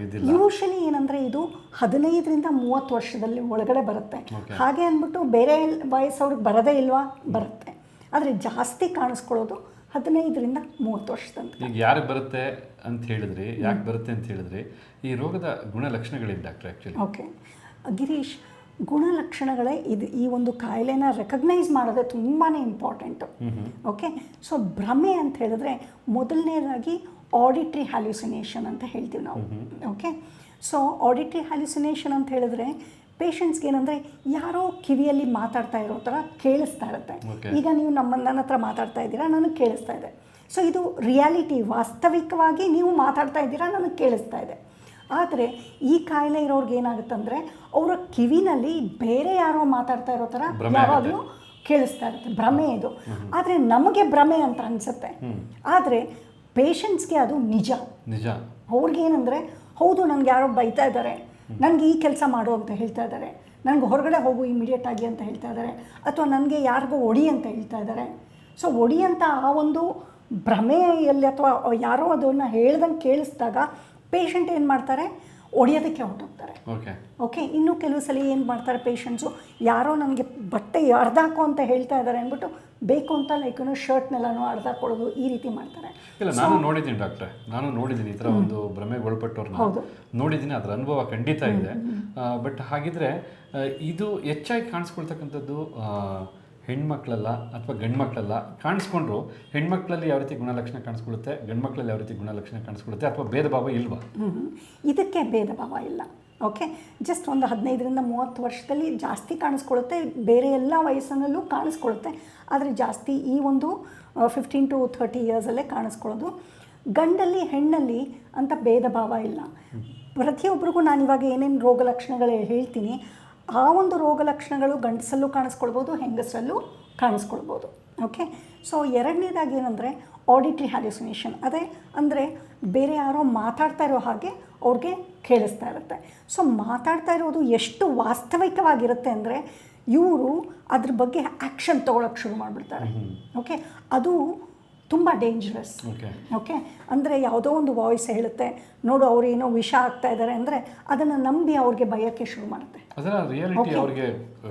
ಇದಿಲ್ಲ. ಯೂಶಲಿ ಏನಂದರೆ ಇದು ಹದಿನೈದರಿಂದ ಮೂವತ್ತು ವರ್ಷದಲ್ಲಿ ಒಳಗಡೆ ಬರುತ್ತೆ. ಹಾಗೆ ಅಂದ್ಬಿಟ್ಟು ಬೇರೆ ವಯಸ್ಸವ್ರಿಗೆ ಬರದೇ ಇಲ್ವಾ? ಬರುತ್ತೆ. ಆದರೆ ಜಾಸ್ತಿ ಕಾಣಿಸ್ಕೊಳ್ಳೋದು ಹದಿನೈದರಿಂದ ಮೂವತ್ತು ವರ್ಷದಂತೆ ಈಗ ಯಾರಿಗೆ ಬರುತ್ತೆ? ಅಂತ ಹೇಳಿದ್ರೆ ಯಾಕೆ ಬರುತ್ತೆ ಅಂತ ಹೇಳಿದ್ರೆ ಈ ರೋಗದ ಗುಣಲಕ್ಷಣಗಳೇನು ಡಾಕ್ಟರ್ ಆ್ಯಕ್ಚುಲಿ ಓಕೆ ಗಿರೀಶ್ ಗುಣಲಕ್ಷಣಗಳೇ ಇದು ಈ ಒಂದು ಕಾಯಿಲೆನ ರೆಕಗ್ನೈಸ್ ಮಾಡೋದೇ ತುಂಬಾ ಇಂಪಾರ್ಟೆಂಟು ಓಕೆ ಸೊ ಭ್ರಮೆ ಅಂತ ಹೇಳಿದ್ರೆ ಮೊದಲನೇದಾಗಿ ಆಡಿಟ್ರಿ ಹ್ಯಾಲ್ಯೂಸಿನೇಷನ್ ಅಂತ ಹೇಳ್ತೀವಿ ನಾವು. ಓಕೆ ಸೊ ಆಡಿಟ್ರಿ ಹ್ಯಾಲ್ಯೂಸಿನೇಷನ್ ಅಂತ ಹೇಳಿದ್ರೆ ಪೇಷಂಟ್ಸ್ಗೆ ಏನಂದರೆ ಯಾರೋ ಕಿವಿಯಲ್ಲಿ ಮಾತಾಡ್ತಾ ಇರೋ ಥರ ಕೇಳಿಸ್ತಾ ಇರುತ್ತೆ. ಈಗ ನೀವು ನಮ್ಮ ನನ್ನ ಹತ್ರ ಮಾತಾಡ್ತಾ ಇದ್ದೀರಾ ನನಗೆ ಕೇಳಿಸ್ತಾ ಇದೆ. ಸೊ ಇದು ರಿಯಾಲಿಟಿ ವಾಸ್ತವಿಕವಾಗಿ ನೀವು ಮಾತಾಡ್ತಾ ಇದ್ದೀರಾ ನನಗೆ ಕೇಳಿಸ್ತಾ ಇದೆ. ಆದರೆ ಈ ಕಾಯಿಲೆ ಇರೋರ್ಗೆ ಏನಾಗುತ್ತಂದರೆ ಅವರ ಕಿವಿನಲ್ಲಿ ಬೇರೆ ಯಾರೋ ಮಾತಾಡ್ತಾ ಇರೋ ಥರ ಯಾವಾಗಲೂ ಕೇಳಿಸ್ತಾ ಇರುತ್ತೆ. ಭ್ರಮೆ ಇದು. ಆದರೆ ನಮಗೆ ಭ್ರಮೆ ಅಂತ ಅನಿಸುತ್ತೆ. ಆದರೆ ಪೇಷಂಟ್ಸ್ಗೆ ಅದು ನಿಜ. ನಿಜ. ಅವ್ರಿಗೇನಂದರೆ ಹೌದು ನನಗೆ ಯಾರೋ ಬೈತಾ ಇದ್ದಾರೆ ನನಗೆ ಈ ಕೆಲಸ ಮಾಡು ಅಂತ ಹೇಳ್ತಾ ಇದ್ದಾರೆ ನನಗೆ ಹೊರಗಡೆ ಹೋಗು ಇಮಿಡಿಯೇಟ್ ಆಗಿ ಅಂತ ಹೇಳ್ತಾ ಇದ್ದಾರೆ ಅಥವಾ ನನಗೆ ಯಾರಿಗೋ ಒಡಿ ಅಂತ ಹೇಳ್ತಾ ಇದ್ದಾರೆ ಸೊ ಒಡಿ ಅಂತ ಆ ಒಂದು ಭ್ರಮೆಯಲ್ಲಿ ಅಥವಾ ಯಾರೋ ಅದನ್ನು ಹೇಳ್ದಂಗೆ ಕೇಳಿಸಿದಾಗ ಪೇಷಂಟ್ ಏನು ಮಾಡ್ತಾರೆ? ಒಡೆಯೋದಕ್ಕೆ ಹೊರಟೋಗ್ತಾರೆ. ಓಕೆ ಓಕೆ ಇನ್ನೂ ಕೆಲವು ಸಲ ಏನು ಮಾಡ್ತಾರೆ ಪೇಷಂಟ್ಸು ಯಾರೋ ನನಗೆ ಬಟ್ಟೆ ಅರ್ಧ ಹಾಕೋ ಅಂತ ಹೇಳ್ತಾ ಇದ್ದಾರೆ ಅಂದ್ಬಿಟ್ಟು ಬೇಕು ಅಂತ ಲೈಕ್ ಶರ್ಟ್ನೆಲ್ಲನೂ ಅರ್ಧ ಹಾಕೊಳ್ಳೋದು ಈ ರೀತಿ ಮಾಡ್ತಾರೆ. ಇಲ್ಲ ನಾನು ನೋಡಿದ್ದೀನಿ ಡಾಕ್ಟ್ರೆ ನಾನು ನೋಡಿದ್ದೀನಿ ಈ ಥರ ಒಂದು ಭ್ರಮೆಗೆ ಒಳಪಟ್ಟವ್ರನ್ನ ಹೌದು. ನೋಡಿದ್ದೀನಿ ಅದರ ಅನುಭವ ಖಂಡಿತ ಇದೆ. ಬಟ್ ಹಾಗಿದ್ರೆ ಇದು ಹೆಚ್ಚಾಗಿ ಕಾಣಿಸ್ಕೊಳ್ತಕ್ಕಂಥದ್ದು ಹೆಣ್ಮಕ್ಳಲ್ಲ ಅಥವಾ ಗಂಡ್ಮಕ್ಳಲ್ಲ ಕಾಣಿಸ್ಕೊಂಡ್ರು ಹೆಣ್ಮಕ್ಳಲ್ಲಿ ಯಾವ ರೀತಿ ಗುಣಲಕ್ಷಣ ಕಾಣಿಸ್ಕೊಳ್ಳುತ್ತೆ ಗಂಡ್ಮಕ್ಳಲ್ಲಿ ಯಾವ ರೀತಿ ಗುಣಲಕ್ಷಣ ಕಾಣಿಸ್ಕೊಳುತ್ತೆ ಅಥವಾ ಭೇದ ಭಾವ ಇಲ್ವಾ. ಇದಕ್ಕೆ ಭೇದ ಭಾವ ಇಲ್ಲ ಓಕೆ? ಜಸ್ಟ್ ಒಂದು ಹದಿನೈದರಿಂದ ಮೂವತ್ತು ವರ್ಷದಲ್ಲಿ ಜಾಸ್ತಿ ಕಾಣಿಸ್ಕೊಳುತ್ತೆ ಬೇರೆ ಎಲ್ಲ ವಯಸ್ಸಿನಲ್ಲೂ ಕಾಣಿಸ್ಕೊಳುತ್ತೆ ಆದರೆ ಜಾಸ್ತಿ ಈ ಒಂದು ಫಿಫ್ಟೀನ್ ಟು ಥರ್ಟಿ ಇಯರ್ಸಲ್ಲೇ ಕಾಣಿಸ್ಕೊಳ್ಳೋದು. ಗಂಡಲ್ಲಿ ಹೆಣ್ಣಲ್ಲಿ ಅಂತ ಭೇದ ಭಾವ ಇಲ್ಲ. ಪ್ರತಿಯೊಬ್ಬರಿಗೂ ನಾನು ಇವಾಗ ಏನೇನು ರೋಗ ಲಕ್ಷಣಗಳು ಹೇಳ್ತೀನಿ ಆ ಒಂದು ರೋಗ ಲಕ್ಷಣಗಳು ಗಂಡಸಲ್ಲೂ ಕಾಣಿಸ್ಕೊಳ್ಬೋದು ಹೆಂಗಸರಲ್ಲೂ ಕಾಣಿಸ್ಕೊಳ್ಬೋದು. ಓಕೆ ಸೊ ಎರಡನೇದಾಗಿ ಏನಂದರೆ ಆಡಿಟ್ರಿ ಹ್ಯಾಲ್ಯುಸಿನೇಷನ್ ಅದೇ ಅಂದರೆ ಬೇರೆ ಯಾರೋ ಮಾತಾಡ್ತಾ ಇರೋ ಹಾಗೆ ಅವ್ರಿಗೆ ಕೇಳಿಸ್ತಾ ಇರುತ್ತೆ. ಸೊ ಮಾತಾಡ್ತಾ ಇರೋದು ಎಷ್ಟು ವಾಸ್ತವಿಕವಾಗಿರುತ್ತೆ ಅಂದರೆ ಇವರು ಅದ್ರ ಬಗ್ಗೆ ಆ್ಯಕ್ಷನ್ ತೊಗೊಳಕ್ಕೆ ಶುರು ಮಾಡಿಬಿಡ್ತಾರೆ. ಓಕೆ ಅದು ತುಂಬ ಡೇಂಜರಸ್ ಓಕೆ ಅಂದರೆ ಯಾವುದೋ ಒಂದು ವಾಯ್ಸ್ ಹೇಳುತ್ತೆ ನೋಡು ಅವ್ರು ಏನೋ ವಿಷ ಆಗ್ತಾ ಇದ್ದಾರೆ ಅಂದರೆ ಅದನ್ನು ನಂಬಿ ಅವ್ರಿಗೆ ಭಯಕ್ಕೆ ಶುರು ಮಾಡುತ್ತೆ. ಅದರ ರಿಯಾಲಿಟಿ ಆಗಿ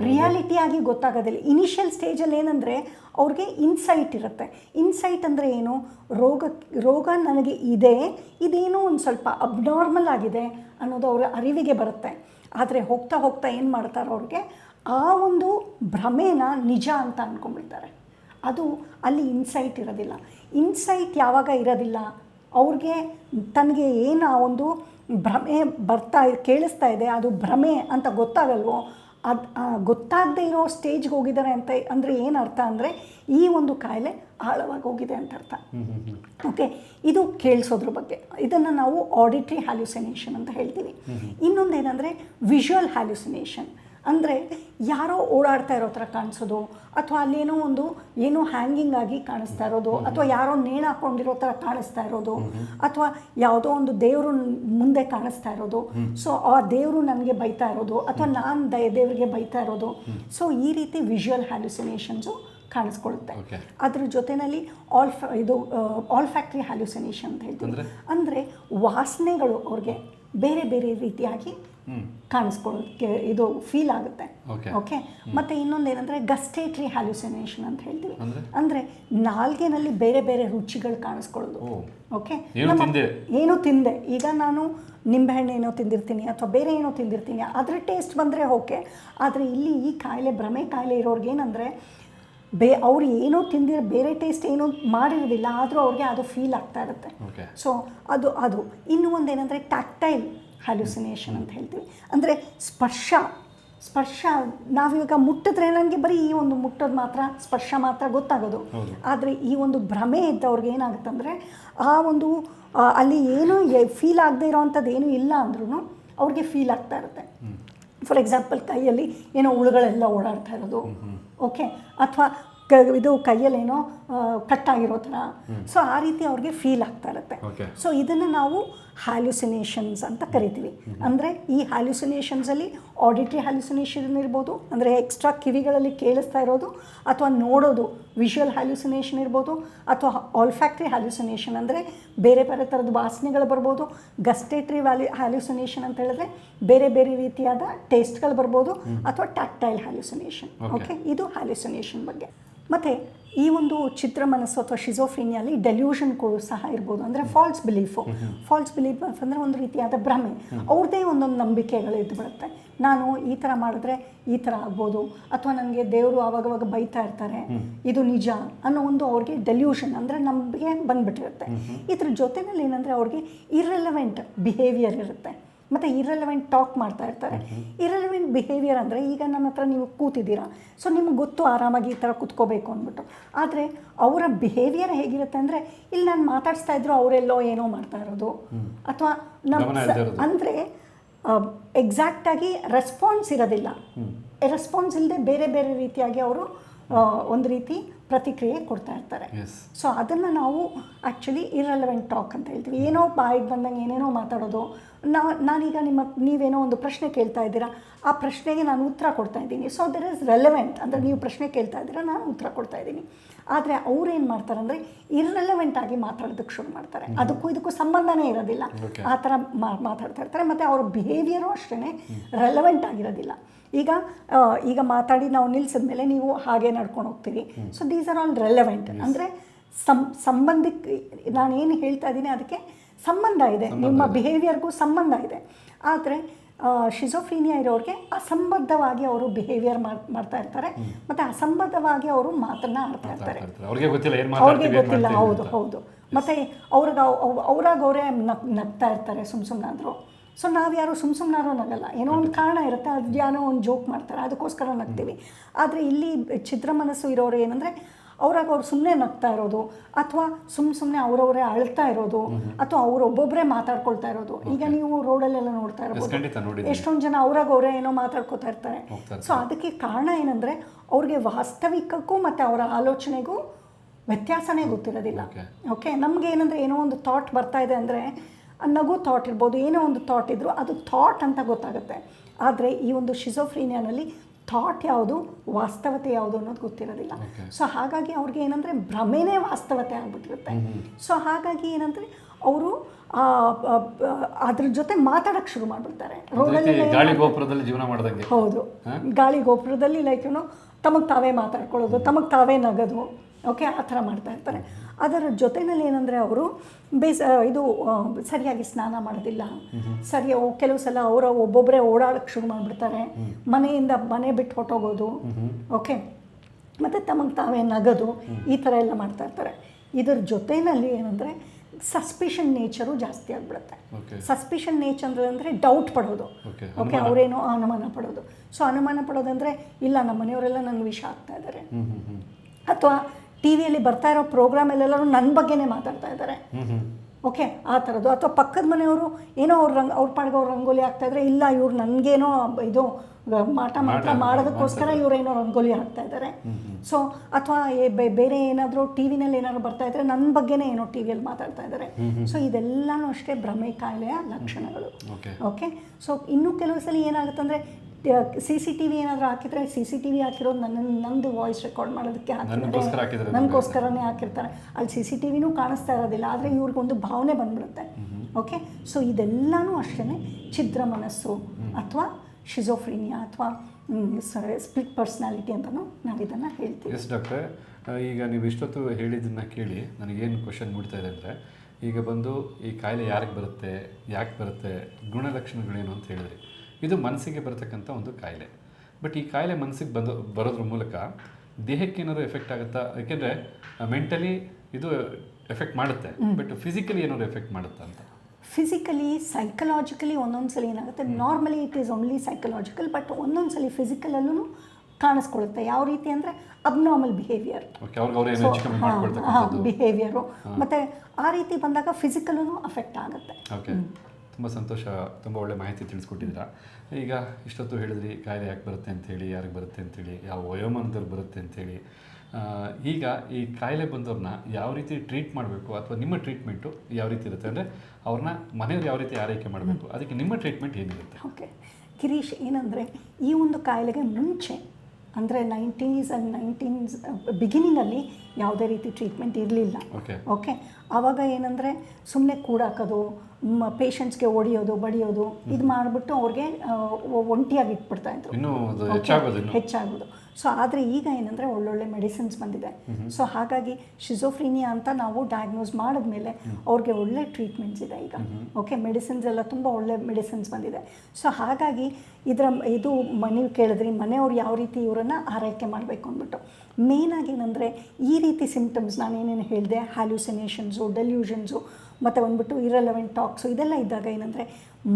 ರಿಯಾಲಿಟಿಯಾಗಿ ಗೊತ್ತಾಗೋದಿಲ್ಲ ಇನಿಷಿಯಲ್ ಸ್ಟೇಜಲ್ಲಿ ಏನಂದರೆ ಅವ್ರಿಗೆ ಇನ್ಸೈಟ್ ಇರುತ್ತೆ. ಇನ್ಸೈಟ್ ಅಂದರೆ ಏನು? ರೋಗ ರೋಗ ನನಗೆ ಇದೆ ಇದೇನೋ ಒಂದು ಸ್ವಲ್ಪ ಅಬ್ನಾರ್ಮಲ್ ಆಗಿದೆ ಅನ್ನೋದು ಅವರ ಅರಿವಿಗೆ ಬರುತ್ತೆ. ಆದರೆ ಹೋಗ್ತಾ ಹೋಗ್ತಾ ಏನು ಮಾಡ್ತಾರೆ ಅವ್ರಿಗೆ? ಆ ಒಂದು ಭ್ರಮೆನ ನಿಜ ಅಂತ ಅಂದ್ಕೊಂಡ್ಬಿಡ್ತಾರೆ ಅದು ಅಲ್ಲಿ ಇನ್ಸೈಟ್ ಇರೋದಿಲ್ಲ. ಇನ್ಸೈಟ್ ಯಾವಾಗ ಇರೋದಿಲ್ಲ? ಅವ್ರಿಗೆ ತನಗೆ ಏನು ಆ ಒಂದು ಭ್ರಮೆ ಬರ್ತಾ ಕೇಳಿಸ್ತಾ ಇದೆ ಅದು ಭ್ರಮೆ ಅಂತ ಗೊತ್ತಾಗಲ್ವೋ? ಅದು ಗೊತ್ತಾಗದೇ ಇರೋ ಸ್ಟೇಜ್ಗೆ ಹೋಗಿದ್ದಾರೆ ಅಂತ ಅಂದರೆ ಏನು ಅರ್ಥ ಅಂದರೆ ಈ ಒಂದು ಕಾಯಿಲೆ ಆಳವಾಗಿ ಹೋಗಿದೆ ಅಂತ ಅರ್ಥ. ಓಕೆ ಇದು ಕೇಳಿಸೋದ್ರ ಬಗ್ಗೆ. ಇದನ್ನು ನಾವು ಆಡಿಟ್ರಿ ಹ್ಯಾಲ್ಯುಸಿನೇಷನ್ ಅಂತ ಹೇಳ್ತೀವಿ. ಇನ್ನೊಂದು ಏನಂದರೆ ವಿಜುವಲ್ ಹ್ಯಾಲ್ಯುಸಿನೇಷನ್ ಅಂದರೆ ಯಾರೋ ಓಡಾಡ್ತಾ ಇರೋ ಥರ ಕಾಣಿಸೋದು ಅಥವಾ ಅಲ್ಲೇನೋ ಒಂದು ಏನೋ ಹ್ಯಾಂಗಿಂಗ್ ಆಗಿ ಕಾಣಿಸ್ತಾ ಇರೋದು ಅಥವಾ ಯಾರೋ ನೇಣ ಹಾಕೊಂಡಿರೋ ಥರ ಕಾಣಿಸ್ತಾ ಇರೋದು ಅಥವಾ ಯಾವುದೋ ಒಂದು ದೇವರು ಮುಂದೆ ಕಾಣಿಸ್ತಾ ಇರೋದು. ಸೊ ಆ ದೇವರು ನನಗೆ ಬೈತಾ ಇರೋದು ಅಥವಾ ನಾನು ದ ದೇವರಿಗೆ ಬೈತಾ ಇರೋದು. ಸೊ ಈ ರೀತಿ ವಿಜುವಲ್ ಹ್ಯಾಲ್ಯೂಸಿನೇಷನ್ಸು ಕಾಣಿಸ್ಕೊಳ್ಳುತ್ತೆ Okay. ಅದ್ರ ಜೊತೆಯಲ್ಲಿ ಆಲ್ ಇದು ಆಲ್ ಫ್ಯಾಕ್ಟ್ರಿ ಹ್ಯಾಲ್ಯೂಸಿನೇಷನ್ ಅಂತ ಹೇಳ್ತೀವಿ. ಅಂದರೆ ವಾಸನೆಗಳು ಅವ್ರಿಗೆ ಬೇರೆ ಬೇರೆ ರೀತಿಯಾಗಿ ಕಾಣಿಸ್ಕೊಳ್ಳೋದಕ್ಕೆ ಇದು ಫೀಲ್ ಆಗುತ್ತೆ. ಓಕೆ ಮತ್ತು ಇನ್ನೊಂದು ಏನಂದರೆ ಗಸ್ಟೇಟ್ರಿ ಹ್ಯಾಲ್ಯೂಸಿನೇಷನ್ ಅಂತ ಹೇಳ್ತೀವಿ. ಅಂದ್ರೆ? ನಾಲ್ಗೆನಲ್ಲಿ ಬೇರೆ ಬೇರೆ ರುಚಿಗಳು ಕಾಣಿಸ್ಕೊಳ್ಳೋದು. ಓಕೆ ಏನು ತಿಂದೆ? ಈಗ ನಾನು ನಿಂಬೆಹಣ್ಣು ಏನೋ ತಿಂದಿರ್ತೀನಿ ಅಥವಾ ಬೇರೆ ಏನೋ ತಿಂದಿರ್ತೀನಿ. ಅದರ ಟೇಸ್ಟ್ ಬಂದರೆ ಓಕೆ ಆದರೆ ಇಲ್ಲಿ ಈ ಕಾಯಿಲೆ ಭ್ರಮೆ ಕಾಯಿಲೆ ಇರೋರ್ಗೆ ಏನಂದರೆ ಬೇ ಅವ್ರು ಏನೋ ತಿಂದಿರ ಬೇರೆ ಟೇಸ್ಟ್ ಏನೋ ಮಾಡಿರೋದಿಲ್ಲ. ಆದರೂ ಅವ್ರಿಗೆ ಅದು ಫೀಲ್ ಆಗ್ತಾ ಇರುತ್ತೆ. ಸೊ ಅದು ಅದು. ಇನ್ನೂ ಒಂದು ಏನಂದರೆ ಟ್ಯಾಕ್ಟೈಲ್ ಹ್ಯಾಲ್ಯುಸಿನೇಷನ್ ಅಂತ ಹೇಳ್ತೀವಿ. ಅಂದರೆ ಸ್ಪರ್ಶ ಸ್ಪರ್ಶ ನಾವಿವಾಗ ಮುಟ್ಟಿದ್ರೆ ನನಗೆ ಬರೀ ಈ ಒಂದು ಮುಟ್ಟೋದು ಮಾತ್ರ ಸ್ಪರ್ಶ ಮಾತ್ರ ಗೊತ್ತಾಗೋದು. ಆದರೆ ಈ ಒಂದು ಭ್ರಮೆ ಇದ್ದವ್ರಿಗೆ ಏನಾಗುತ್ತಂದರೆ ಆ ಒಂದು ಅಲ್ಲಿ ಏನೂ ಫೀಲ್ ಆಗದೆ ಇರೋವಂಥದ್ದು ಏನೂ ಇಲ್ಲ ಅಂದ್ರೂ ಅವ್ರಿಗೆ ಫೀಲ್ ಆಗ್ತಾ ಇರುತ್ತೆ. ಫಾರ್ ಎಕ್ಸಾಂಪಲ್ ಕೈಯಲ್ಲಿ ಏನೋ ಹುಳುಗಳೆಲ್ಲ ಓಡಾಡ್ತಾ ಇರೋದು. ಓಕೆ ಅಥವಾ ಕ ಇದು ಕೈಯಲ್ಲೇನೋ ಕಟ್ಟಾಗಿರೋ ಥರ. ಸೊ ಆ ರೀತಿ ಅವ್ರಿಗೆ ಫೀಲ್ ಆಗ್ತಾ ಇರುತ್ತೆ. ಸೊ ಇದನ್ನು ನಾವು ಹ್ಯಾಲ್ಯುಸಿನೇಷನ್ಸ್ ಅಂತ ಕರಿತೀವಿ. ಅಂದರೆ ಈ ಹ್ಯಾಲ್ಯುಸಿನೇಷನ್ಸಲ್ಲಿ ಆಡಿಟ್ರಿ ಹ್ಯಾಲ್ಯುಸಿನೇಷನ್ ಇರ್ಬೋದು ಅಂದರೆ ಎಕ್ಸ್ಟ್ರಾ ಕಿವಿಗಳಲ್ಲಿ ಕೇಳಿಸ್ತಾ ಇರೋದು ಅಥವಾ ನೋಡೋದು ವಿಷುವಲ್ ಹ್ಯಾಲ್ಯುಸಿನೇಷನ್ ಇರ್ಬೋದು ಅಥವಾ ಆಲ್ಫ್ಯಾಕ್ಟ್ರಿ ಹ್ಯಾಲ್ಯುಸಿನೇಷನ್ ಅಂದರೆ ಬೇರೆ ಬೇರೆ ಥರದ ವಾಸನೆಗಳು ಬರ್ಬೋದು ಗಸ್ಟೇಟ್ರಿ ವ್ಯಾಲ್ಯೂ ಹ್ಯಾಲ್ಯುಸಿನೇಷನ್ ಅಂತ ಹೇಳಿದ್ರೆ ಬೇರೆ ಬೇರೆ ರೀತಿಯಾದ ಟೇಸ್ಟ್ಗಳು ಬರ್ಬೋದು ಅಥವಾ ಟ್ಯಾಕ್ಟೈಲ್ ಹ್ಯಾಲ್ಯುಸಿನೇಷನ್ ಓಕೆ ಇದು ಹ್ಯಾಲ್ಯುಸಿನೇಷನ್ ಬಗ್ಗೆ. ಮತ್ತು ಈ ಒಂದು ಚಿತ್ರ ಮನಸ್ಸು ಅಥವಾ ಶಿಜೋಫ್ರೀನಿಯಲ್ಲಿ ಕೂಡ ಸಹ ಇರ್ಬೋದು. ಅಂದರೆ ಫಾಲ್ಸ್ ಬಿಲೀಫು ಫಾಲ್ಸ್ ಬಿಲೀಫ್ ಅಂದರೆ ಒಂದು ರೀತಿಯಾದ ಭ್ರಮೆ. ಅವ್ರದ್ದೇ ಒಂದೊಂದು ನಂಬಿಕೆಗಳು ಇದ್ದು ಬಿಡುತ್ತೆ ನಾನು ಈ ಥರ ಮಾಡಿದ್ರೆ ಈ ಥರ ಆಗ್ಬೋದು. ಅಥವಾ ನನಗೆ ದೇವರು ಆವಾಗವಾಗ ಬೈತಾ ಇರ್ತಾರೆ. ಇದು ನಿಜ ಅನ್ನೋ ಒಂದು ಅವ್ರಿಗೆ ಡೆಲ್ಯೂಷನ್ ಅಂದರೆ ನಂಬಿಕೆ ಬಂದ್ಬಿಟ್ಟಿರುತ್ತೆ. ಇದ್ರ ಜೊತೆನಲ್ಲಿ ಏನಂದರೆ ಅವ್ರಿಗೆ ಇರ್ರೆಲವೆಂಟ್ ಬಿಹೇವಿಯರ್ ಇರುತ್ತೆ. ಮತ್ತು ಇರಲೆವೆಂಟ್ ಟಾಕ್ ಮಾಡ್ತಾ ಇರ್ತಾರೆ. ಇರಲೆವೆಂಟ್ ಬಿಹೇವಿಯರ್ ಅಂದರೆ ಈಗ ನನ್ನ ಹತ್ರ ನೀವು ಕೂತಿದ್ದೀರಾ ಸೊ ನಿಮ್ಗೆ ಗೊತ್ತು ಆರಾಮಾಗಿ ಈ ಥರ ಕೂತ್ಕೋಬೇಕು ಅಂದ್ಬಿಟ್ಟು. ಆದರೆ ಅವರ ಬಿಹೇವಿಯರ್ ಹೇಗಿರುತ್ತೆ ಅಂದರೆ ಇಲ್ಲಿ ನಾನು ಮಾತಾಡಿಸ್ತಾ ಇದ್ರು ಅವರೆಲ್ಲೋ ಏನೋ ಮಾಡ್ತಾ ಇರೋದು. ಅಥವಾ ನಮ್ಮ. ಅಂದರೆ ಎಕ್ಸಾಕ್ಟಾಗಿ ರೆಸ್ಪಾನ್ಸ್ ಇರೋದಿಲ್ಲ. ರೆಸ್ಪಾನ್ಸ್ ಇಲ್ಲದೆ ಬೇರೆ ಬೇರೆ ರೀತಿಯಾಗಿ ಅವರು ಒಂದು ರೀತಿ ಪ್ರತಿಕ್ರಿಯೆ ಕೊಡ್ತಾ ಇರ್ತಾರೆ. ಸೊ ಅದನ್ನು ನಾವು ಆ್ಯಕ್ಚುಲಿ ಇರ್ರೆಲೆವೆಂಟ್ ಟಾಕ್ ಅಂತ ಹೇಳ್ತೀವಿ. ಏನೋ ಬಾಯಿಗೆ ಬಂದಂಗೆ ಏನೇನೋ ಮಾತಾಡೋದು. ನಾ ನಾನೀಗ ನಿಮ್ಮ ನೀವೇನೋ ಒಂದು ಪ್ರಶ್ನೆ ಕೇಳ್ತಾ ಇದ್ದೀರಾ. ಆ ಪ್ರಶ್ನೆಗೆ ನಾನು ಉತ್ತರ ಕೊಡ್ತಾ ಇದ್ದೀನಿ. ಸೊ ದರ್ ಇಸ್ ರೆಲೆವೆಂಟ್ ಅಂದರೆ ನೀವು ಪ್ರಶ್ನೆ ಕೇಳ್ತಾ ಇದ್ದೀರಾ ನಾನು ಉತ್ತರ ಕೊಡ್ತಾ ಇದ್ದೀನಿ. ಆದರೆ ಅವ್ರು ಏನು ಮಾಡ್ತಾರೆ ಅಂದರೆ ಇರ್ರೆಲೆವೆಂಟ್ ಆಗಿ ಮಾತಾಡೋದಕ್ಕೆ ಶುರು ಮಾಡ್ತಾರೆ. ಅದಕ್ಕೂ ಇದಕ್ಕೂ ಸಂಬಂಧನೇ ಇರೋದಿಲ್ಲ. ಆ ಥರ ಮಾ- ಮಾತಾಡ್ತಾ ಇರ್ತಾರೆ. ಮತ್ತು ಅವ್ರ ಬಿಹೇವಿಯರು ಅಷ್ಟೇ ರೆಲೆವೆಂಟ್ ಆಗಿರೋದಿಲ್ಲ. ಈಗ ಈಗ ಮಾತಾಡಿ ನಾವು ನಿಲ್ಸಿದ ಮೇಲೆ ನೀವು ಹಾಗೆ ನಡ್ಕೊಂಡು ಹೋಗ್ತೀರಿ. So these are all relevant ಅಂದರೆ ಸಂ ಸಂಬಂಧಿಕ ನಾನೇನು ಹೇಳ್ತಾ ಇದ್ದೀನಿ ಅದಕ್ಕೆ ಸಂಬಂಧ ಇದೆ. ನಿಮ್ಮ ಬಿಹೇವಿಯರ್ಗೂ ಸಂಬಂಧ ಇದೆ. ಆದರೆ ಶಿಜೋಫ್ರೀನಿಯಾ ಇರೋರಿಗೆ ಅಸಂಬದ್ಧವಾಗಿ ಅವರು ಬಿಹೇವಿಯರ್ ಮಾಡ್ತಾ ಇರ್ತಾರೆ. ಮತ್ತು ಅಸಂಬದ್ಧವಾಗಿ ಅವರು ಮಾತನ್ನ ಆಡ್ತಾ ಇರ್ತಾರೆ. ಅವ್ರಿಗೆ ಗೊತ್ತಿಲ್ಲ ಹೌದು. ಹೌದು. ಮತ್ತೆ ಅವ್ರಿಗೆ ಅವ್ರಾಗ ಅವರೇ ನಗ್ ನಗ್ತಾ ಇರ್ತಾರೆ ಸುಮ್ ಸುಮ್ಮನಾದ್ರು ಸೊ ನಾವು ಯಾರು ಸುಮ್ ಸುಮ್ಮನಾರು ನಗಲ್ಲ. ಏನೋ ಒಂದು ಕಾರಣ ಇರುತ್ತೆ ಅದು ಯಾರೋ ಒಂದು ಜೋಕ್ ಮಾಡ್ತಾರೆ. ಅದಕ್ಕೋಸ್ಕರ ನಗ್ತೀವಿ. ಆದರೆ ಇಲ್ಲಿ ಚಿತ್ರ ಮನಸ್ಸು ಇರೋರು ಏನಂದರೆ ಅವ್ರಾಗ ಅವ್ರು ಸುಮ್ಮನೆ ನಗ್ತಾ ಇರೋದು ಅಥವಾ ಸುಮ್ಮ ಸುಮ್ಮನೆ ಅವರವರೇ ಅಳ್ತಾ ಇರೋದು ಅಥವಾ ಅವರೊಬ್ಬೊಬ್ಬರೇ ಮಾತಾಡ್ಕೊಳ್ತಾ ಇರೋದು. ಈಗ ನೀವು ರೋಡಲ್ಲೆಲ್ಲ ನೋಡ್ತಾ ನೋಡಿದ್ದೀನಿ. ಎಷ್ಟೊಂದು ಜನ ಅವ್ರಾಗ ಅವರೇ ಏನೋ ಮಾತಾಡ್ಕೊತಾ ಇರ್ತಾರೆ. ಸೊ ಅದಕ್ಕೆ ಕಾರಣ ಏನಂದರೆ ಅವ್ರಿಗೆ ವಾಸ್ತವಿಕಕ್ಕೂ ಮತ್ತು ಅವರ ಆಲೋಚನೆಗೂ ವ್ಯತ್ಯಾಸನೇ ಗೊತ್ತಿರೋದಿಲ್ಲ. ಓಕೆ ನಮ್ಗೆ ಏನಂದರೆ ಏನೋ ಒಂದು ಥಾಟ್ ಬರ್ತಾ ಇದೆ ಅಂದರೆ ನಗು ಥಾಟ್ ಇರ್ಬೋದು ಏನೋ ಒಂದು ಥಾಟ್ ಇದ್ದರೂ ಅದು ಥಾಟ್ ಅಂತ ಗೊತ್ತಾಗುತ್ತೆ. ಆದರೆ ಈ ಒಂದು ಶಿಸೋಫ್ರೀನಿಯಾನಲ್ಲಿ ಥಾಟ್ ಯಾವುದು ವಾಸ್ತವತೆ ಯಾವುದು ಅನ್ನೋದು ಗೊತ್ತಿರೋದಿಲ್ಲ. ಸೊ ಹಾಗಾಗಿ ಅವ್ರಿಗೆ ಏನಂದರೆ ಭ್ರಮೆನೇ ವಾಸ್ತವತೆ ಆಗ್ಬಿಟ್ಟಿರುತ್ತೆ. ಸೊ ಹಾಗಾಗಿ ಏನಂದರೆ ಅವರು ಅದ್ರ ಜೊತೆ ಮಾತಾಡಕ್ಕೆ ಶುರು ಮಾಡಿಬಿಡ್ತಾರೆ. ಗಾಳಿ ಗೋಪುರದಲ್ಲಿ ಜೀವನ ಮಾಡಿದಂಗೆ. ಹೌದು. ಗಾಳಿ ಗೋಪುರದಲ್ಲಿ ಲೈಕ್ ಏನು ತಮಗೆ ತಾವೇ ಮಾತಾಡ್ಕೊಳ್ಳೋದು ತಮಗೆ ತಾವೇ ನಗೋದು. ಓಕೆ ಆ ಥರ ಮಾಡ್ತಾ ಇರ್ತಾರೆ. ಅದರ ಜೊತೆಯಲ್ಲಿ ಏನಂದರೆ ಅವರು ಬೇಸ ಇದು ಸರಿಯಾಗಿ ಸ್ನಾನ ಮಾಡೋದಿಲ್ಲ. ಸರಿ ಕೆಲವು ಸಲ ಅವರ ಒಬ್ಬೊಬ್ಬರೇ ಓಡಾಡೋಕ್ಕೆ ಶುರು ಮಾಡಿಬಿಡ್ತಾರೆ. ಮನೆಯಿಂದ ಮನೆ ಬಿಟ್ಟು ಹೊಟ್ಟೋಗೋದು ಓಕೆ? ಮತ್ತು ತಮಗೆ ತಾವೇ ನಗೋದು. ಈ ಥರ ಎಲ್ಲ ಮಾಡ್ತಾ ಇರ್ತಾರೆ. ಇದರ ಜೊತೆಯಲ್ಲಿ ಏನಂದರೆ ಸಸ್ಪಿಷನ್ ನೇಚರು ಜಾಸ್ತಿ ಆಗಿಬಿಡುತ್ತೆ. ಸಸ್ಪಿಷನ್ ನೇಚರ್ ಅಂದರೆ ಡೌಟ್ ಪಡೋದು. ಓಕೆ ಅವರೇನೋ ಅನುಮಾನ ಪಡೋದು. ಸೊ ಅನುಮಾನ ಪಡೋದಂದರೆ ಇಲ್ಲ ನಮ್ಮ ಮನೆಯವರೆಲ್ಲ ನನಗೆ ವಿಷ ಆಗ್ತಾ ಇದ್ದಾರೆ ಅಥವಾ ಟಿ ವಿಯಲ್ಲಿ ಬರ್ತಾ ಇರೋ ಪ್ರೋಗ್ರಾಮಲ್ಲೆಲ್ಲರೂ ನನ್ನ ಬಗ್ಗೆನೇ ಮಾತಾಡ್ತಾ ಇದ್ದಾರೆ ಓಕೆ ಆ ಥರದ್ದು. ಅಥವಾ ಪಕ್ಕದ ಮನೆಯವರು ಏನೋ ಅವ್ರ ರಂಗ್ ಅವ್ರ ಪಾಡ್ಗೆ ಅವ್ರು ರಂಗೋಲಿ ಹಾಕ್ತಾ ಇದ್ದಾರೆ ಇಲ್ಲ ಇವ್ರು ನನಗೇನೋ ಇದು ಮಾಟ ಮಾತ್ರ ಮಾಟ- ಮಾಡೋದಕ್ಕೋಸ್ಕರ ಇವರೇನೋ ರಂಗೋಲಿ ಹಾಕ್ತಾ ಇದ್ದಾರೆ ಸೊ ಅಥವಾ ಬೇರೆ ಏನಾದರೂ ಟಿ ವಿನಲ್ಲಿ ಏನಾದ್ರು ಬರ್ತಾ ಇದ್ರೆ ನನ್ನ ಬಗ್ಗೆನೇ ಏನೋ ಟಿ ವಿಯಲ್ಲಿ ಮಾತಾಡ್ತಾ ಇದ್ದಾರೆ ಸೊ ಇದೆಲ್ಲನೂ ಅಷ್ಟೇ ಭ್ರಮೆ ಕಾಯಿಲೆಯ ಲಕ್ಷಣಗಳು. ಓಕೆ. ಓಕೆ? ಸೊ ಇನ್ನೂ ಕೆಲವು ಸಲ ಏನಾಗುತ್ತೆ ಅಂದರೆ ಸಿ ಸಿ ಟಿ ವಿ ಏನಾದರೂ ಹಾಕಿದ್ರೆ ಸಿ ಸಿ ಟಿ ವಿ ಹಾಕಿರೋದು ನನ್ನ ನಂದು ವಾಯ್ಸ್ ರೆಕಾರ್ಡ್ ಮಾಡೋದಕ್ಕೆ ಹಾಕಿದ್ದಾರೆ ನನಗೋಸ್ಕರನೇ ಹಾಕಿರ್ತಾರೆ. ಅಲ್ಲಿ ಸಿ ಸಿ ಟಿ ವಿನೂ ಕಾಣಿಸ್ತಾ ಇರೋದಿಲ್ಲ ಆದರೆ ಇವ್ರಿಗೊಂದು ಭಾವನೆ ಬಂದ್ಬಿಡುತ್ತೆ. ಓಕೆ ಸೊ ಇದೆಲ್ಲನೂ ಅಷ್ಟೇ ಛಿದ್ರ ಮನಸ್ಸು ಅಥವಾ ಶಿಜೋಫ್ರೀನಿಯಾ ಅಥವಾ ಸ್ಪ್ಲಿಟ್ ಪರ್ಸ್ನಾಲಿಟಿ ಅಂತಲೂ ನಾವು ಇದನ್ನು ಹೇಳ್ತೀವಿ. ಎಸ್ ಡಾಕ್ಟರ್ ಈಗ ನೀವು ಇಷ್ಟೊತ್ತು ಹೇಳಿದ್ದನ್ನು ಕೇಳಿ ನನಗೇನು ಕ್ವಶನ್ ಮೂಡ್ತಾ ಇದೆ ಅಂದರೆ ಈಗ ಬಂದು ಈ ಕಾಯಿಲೆ ಯಾರಿಗೆ ಬರುತ್ತೆ ಯಾಕೆ ಬರುತ್ತೆ ಗುಣಲಕ್ಷಣಗಳೇನು ಅಂತ ಹೇಳಿದ್ರಿ. ಇದು ಮನಸ್ಸಿಗೆ ಬರತಕ್ಕಂಥ ಒಂದು ಕಾಯಿಲೆ. ಬಟ್ ಈ ಕಾಯಿಲೆ ಮನಸ್ಸಿಗೆ ಬಂದು ಬರೋದ್ರ ಮೂಲಕ ದೇಹಕ್ಕೆ ಏನಾದ್ರು ಎಫೆಕ್ಟ್ ಆಗುತ್ತಾ? ಯಾಕೆಂದರೆ ಮೆಂಟಲಿ ಇದು ಎಫೆಕ್ಟ್ ಮಾಡುತ್ತೆ ಬಟ್ ಫಿಸಿಕಲಿ ಏನಾದ್ರು ಎಫೆಕ್ಟ್ ಮಾಡುತ್ತಾ ಅಂತ? ಫಿಸಿಕಲಿ ಸೈಕಲಾಜಿಕಲಿ ಒಂದೊಂದು ಸಲ ಏನಾಗುತ್ತೆ? Normally it is only psychological but ಒಂದೊಂದು ಸಲ ಫಿಸಿಕಲಲ್ಲೂ ಕಾಣಿಸ್ಕೊಳ್ಳುತ್ತೆ ಯಾವ ರೀತಿ ಅಂದರೆ ಅಬ್ನಾರ್ಮಲ್ ಬಿಹೇವಿಯರ್ ಬಿಹೇವಿಯರು ಮತ್ತು ಆ ರೀತಿ ಬಂದಾಗ ಫಿಸಿಕಲೂ ಅಫೆಕ್ಟ್ ಆಗುತ್ತೆ. ಓಕೆ ತುಂಬ ಸಂತೋಷ ತುಂಬ ಒಳ್ಳೆ ಮಾಹಿತಿ ತಿಳಿಸ್ಕೊಟ್ಟಿದ್ದೀರಾ. ಈಗ ಇಷ್ಟೊತ್ತು ಹೇಳಿದ್ರಿ ಕಾಯಿಲೆ ಯಾಕೆ ಬರುತ್ತೆ ಅಂಥೇಳಿ ಯಾರಿಗೆ ಬರುತ್ತೆ ಅಂಥೇಳಿ ಯಾವ ವಯೋಮಾನದವ್ರು ಬರುತ್ತೆ ಅಂಥೇಳಿ ಈಗ ಈ ಕಾಯಿಲೆ ಬಂದವ್ರನ್ನ ಯಾವ ರೀತಿ ಟ್ರೀಟ್ ಮಾಡಬೇಕು ಅಥವಾ ನಿಮ್ಮ ಟ್ರೀಟ್ಮೆಂಟು ಯಾವ ರೀತಿ ಇರುತ್ತೆ ಅಂದರೆ ಅವ್ರನ್ನ ಮನೆಯವ್ರು ಯಾವ ರೀತಿ ಆರೈಕೆ ಮಾಡಬೇಕು ಅದಕ್ಕೆ ನಿಮ್ಮ ಟ್ರೀಟ್ಮೆಂಟ್ ಏನಿರುತ್ತೆ? ಓಕೆ. ಕಿರೀಶ್ ಏನಂದರೆ ಈ ಒಂದು ಕಾಯಿಲೆಗೆ ಮುಂಚೆ ಅಂದರೆ ನೈಂಟೀಸ್ ಆ್ಯಂಡ್ ನೈನ್ಟೀನ್ಸ್ ಬಿಗಿನಿಂಗಲ್ಲಿ ಯಾವುದೇ ರೀತಿ ಟ್ರೀಟ್ಮೆಂಟ್ ಇರಲಿಲ್ಲ. ಓಕೆ ಆವಾಗ ಏನಂದರೆ ಸುಮ್ಮನೆ ಕೂಡಾಕೋದು ಪೇಷಂಟ್ಸ್ಗೆ ಹೊಡಿಯೋದು ಬಡಿಯೋದು ಇದು ಮಾಡಿಬಿಟ್ಟು ಅವ್ರಿಗೆ ಒಂಟಿಯಾಗಿ ಇಟ್ಬಿಡ್ತಾ ಇದ್ರು. ಹೆಚ್ಚಾಗೋದು. ಸೊ ಆದರೆ ಈಗ ಏನಂದರೆ ಒಳ್ಳೊಳ್ಳೆ ಮೆಡಿಸಿನ್ಸ್ ಬಂದಿದೆ. ಸೊ ಹಾಗಾಗಿ ಶಿಜೋಫ್ರೀನಿಯಾ ಅಂತ ನಾವು ಡಯಾಗ್ನೋಸ್ ಮಾಡಿದ್ಮೇಲೆ ಅವ್ರಿಗೆ ಒಳ್ಳೆ ಟ್ರೀಟ್ಮೆಂಟ್ಸ್ ಇದೆ ಈಗ. ಓಕೆ ಮೆಡಿಸಿನ್ಸ್ ಎಲ್ಲ ತುಂಬ ಒಳ್ಳೆ ಮೆಡಿಸಿನ್ಸ್ ಬಂದಿದೆ. ಸೊ ಹಾಗಾಗಿ ಇದರ ಇದು ಮನೆ ಕೇಳಿದ್ರಿ ಮನೆಯವ್ರು ಯಾವ ರೀತಿ ಇವರನ್ನು ಆರೈಕೆ ಮಾಡಬೇಕು ಅಂದ್ಬಿಟ್ಟು. ಮೇಯ್ನಾಗಿ ಏನಂದರೆ ಈ ರೀತಿ ಸಿಂಪ್ಟಮ್ಸ್ ನಾನು ಏನೇನು ಹೇಳಿದೆ ಹ್ಯಾಲ್ಯೂಸಿನೇಷನ್ಸು ಡೆಲ್ಯೂಷನ್ಸು ಮತ್ತು ಬಂದ್ಬಿಟ್ಟು ಇರಲೆವೆಂಟ್ ಟಾಕ್ಸು ಇದೆಲ್ಲ ಇದ್ದಾಗ ಏನಂದರೆ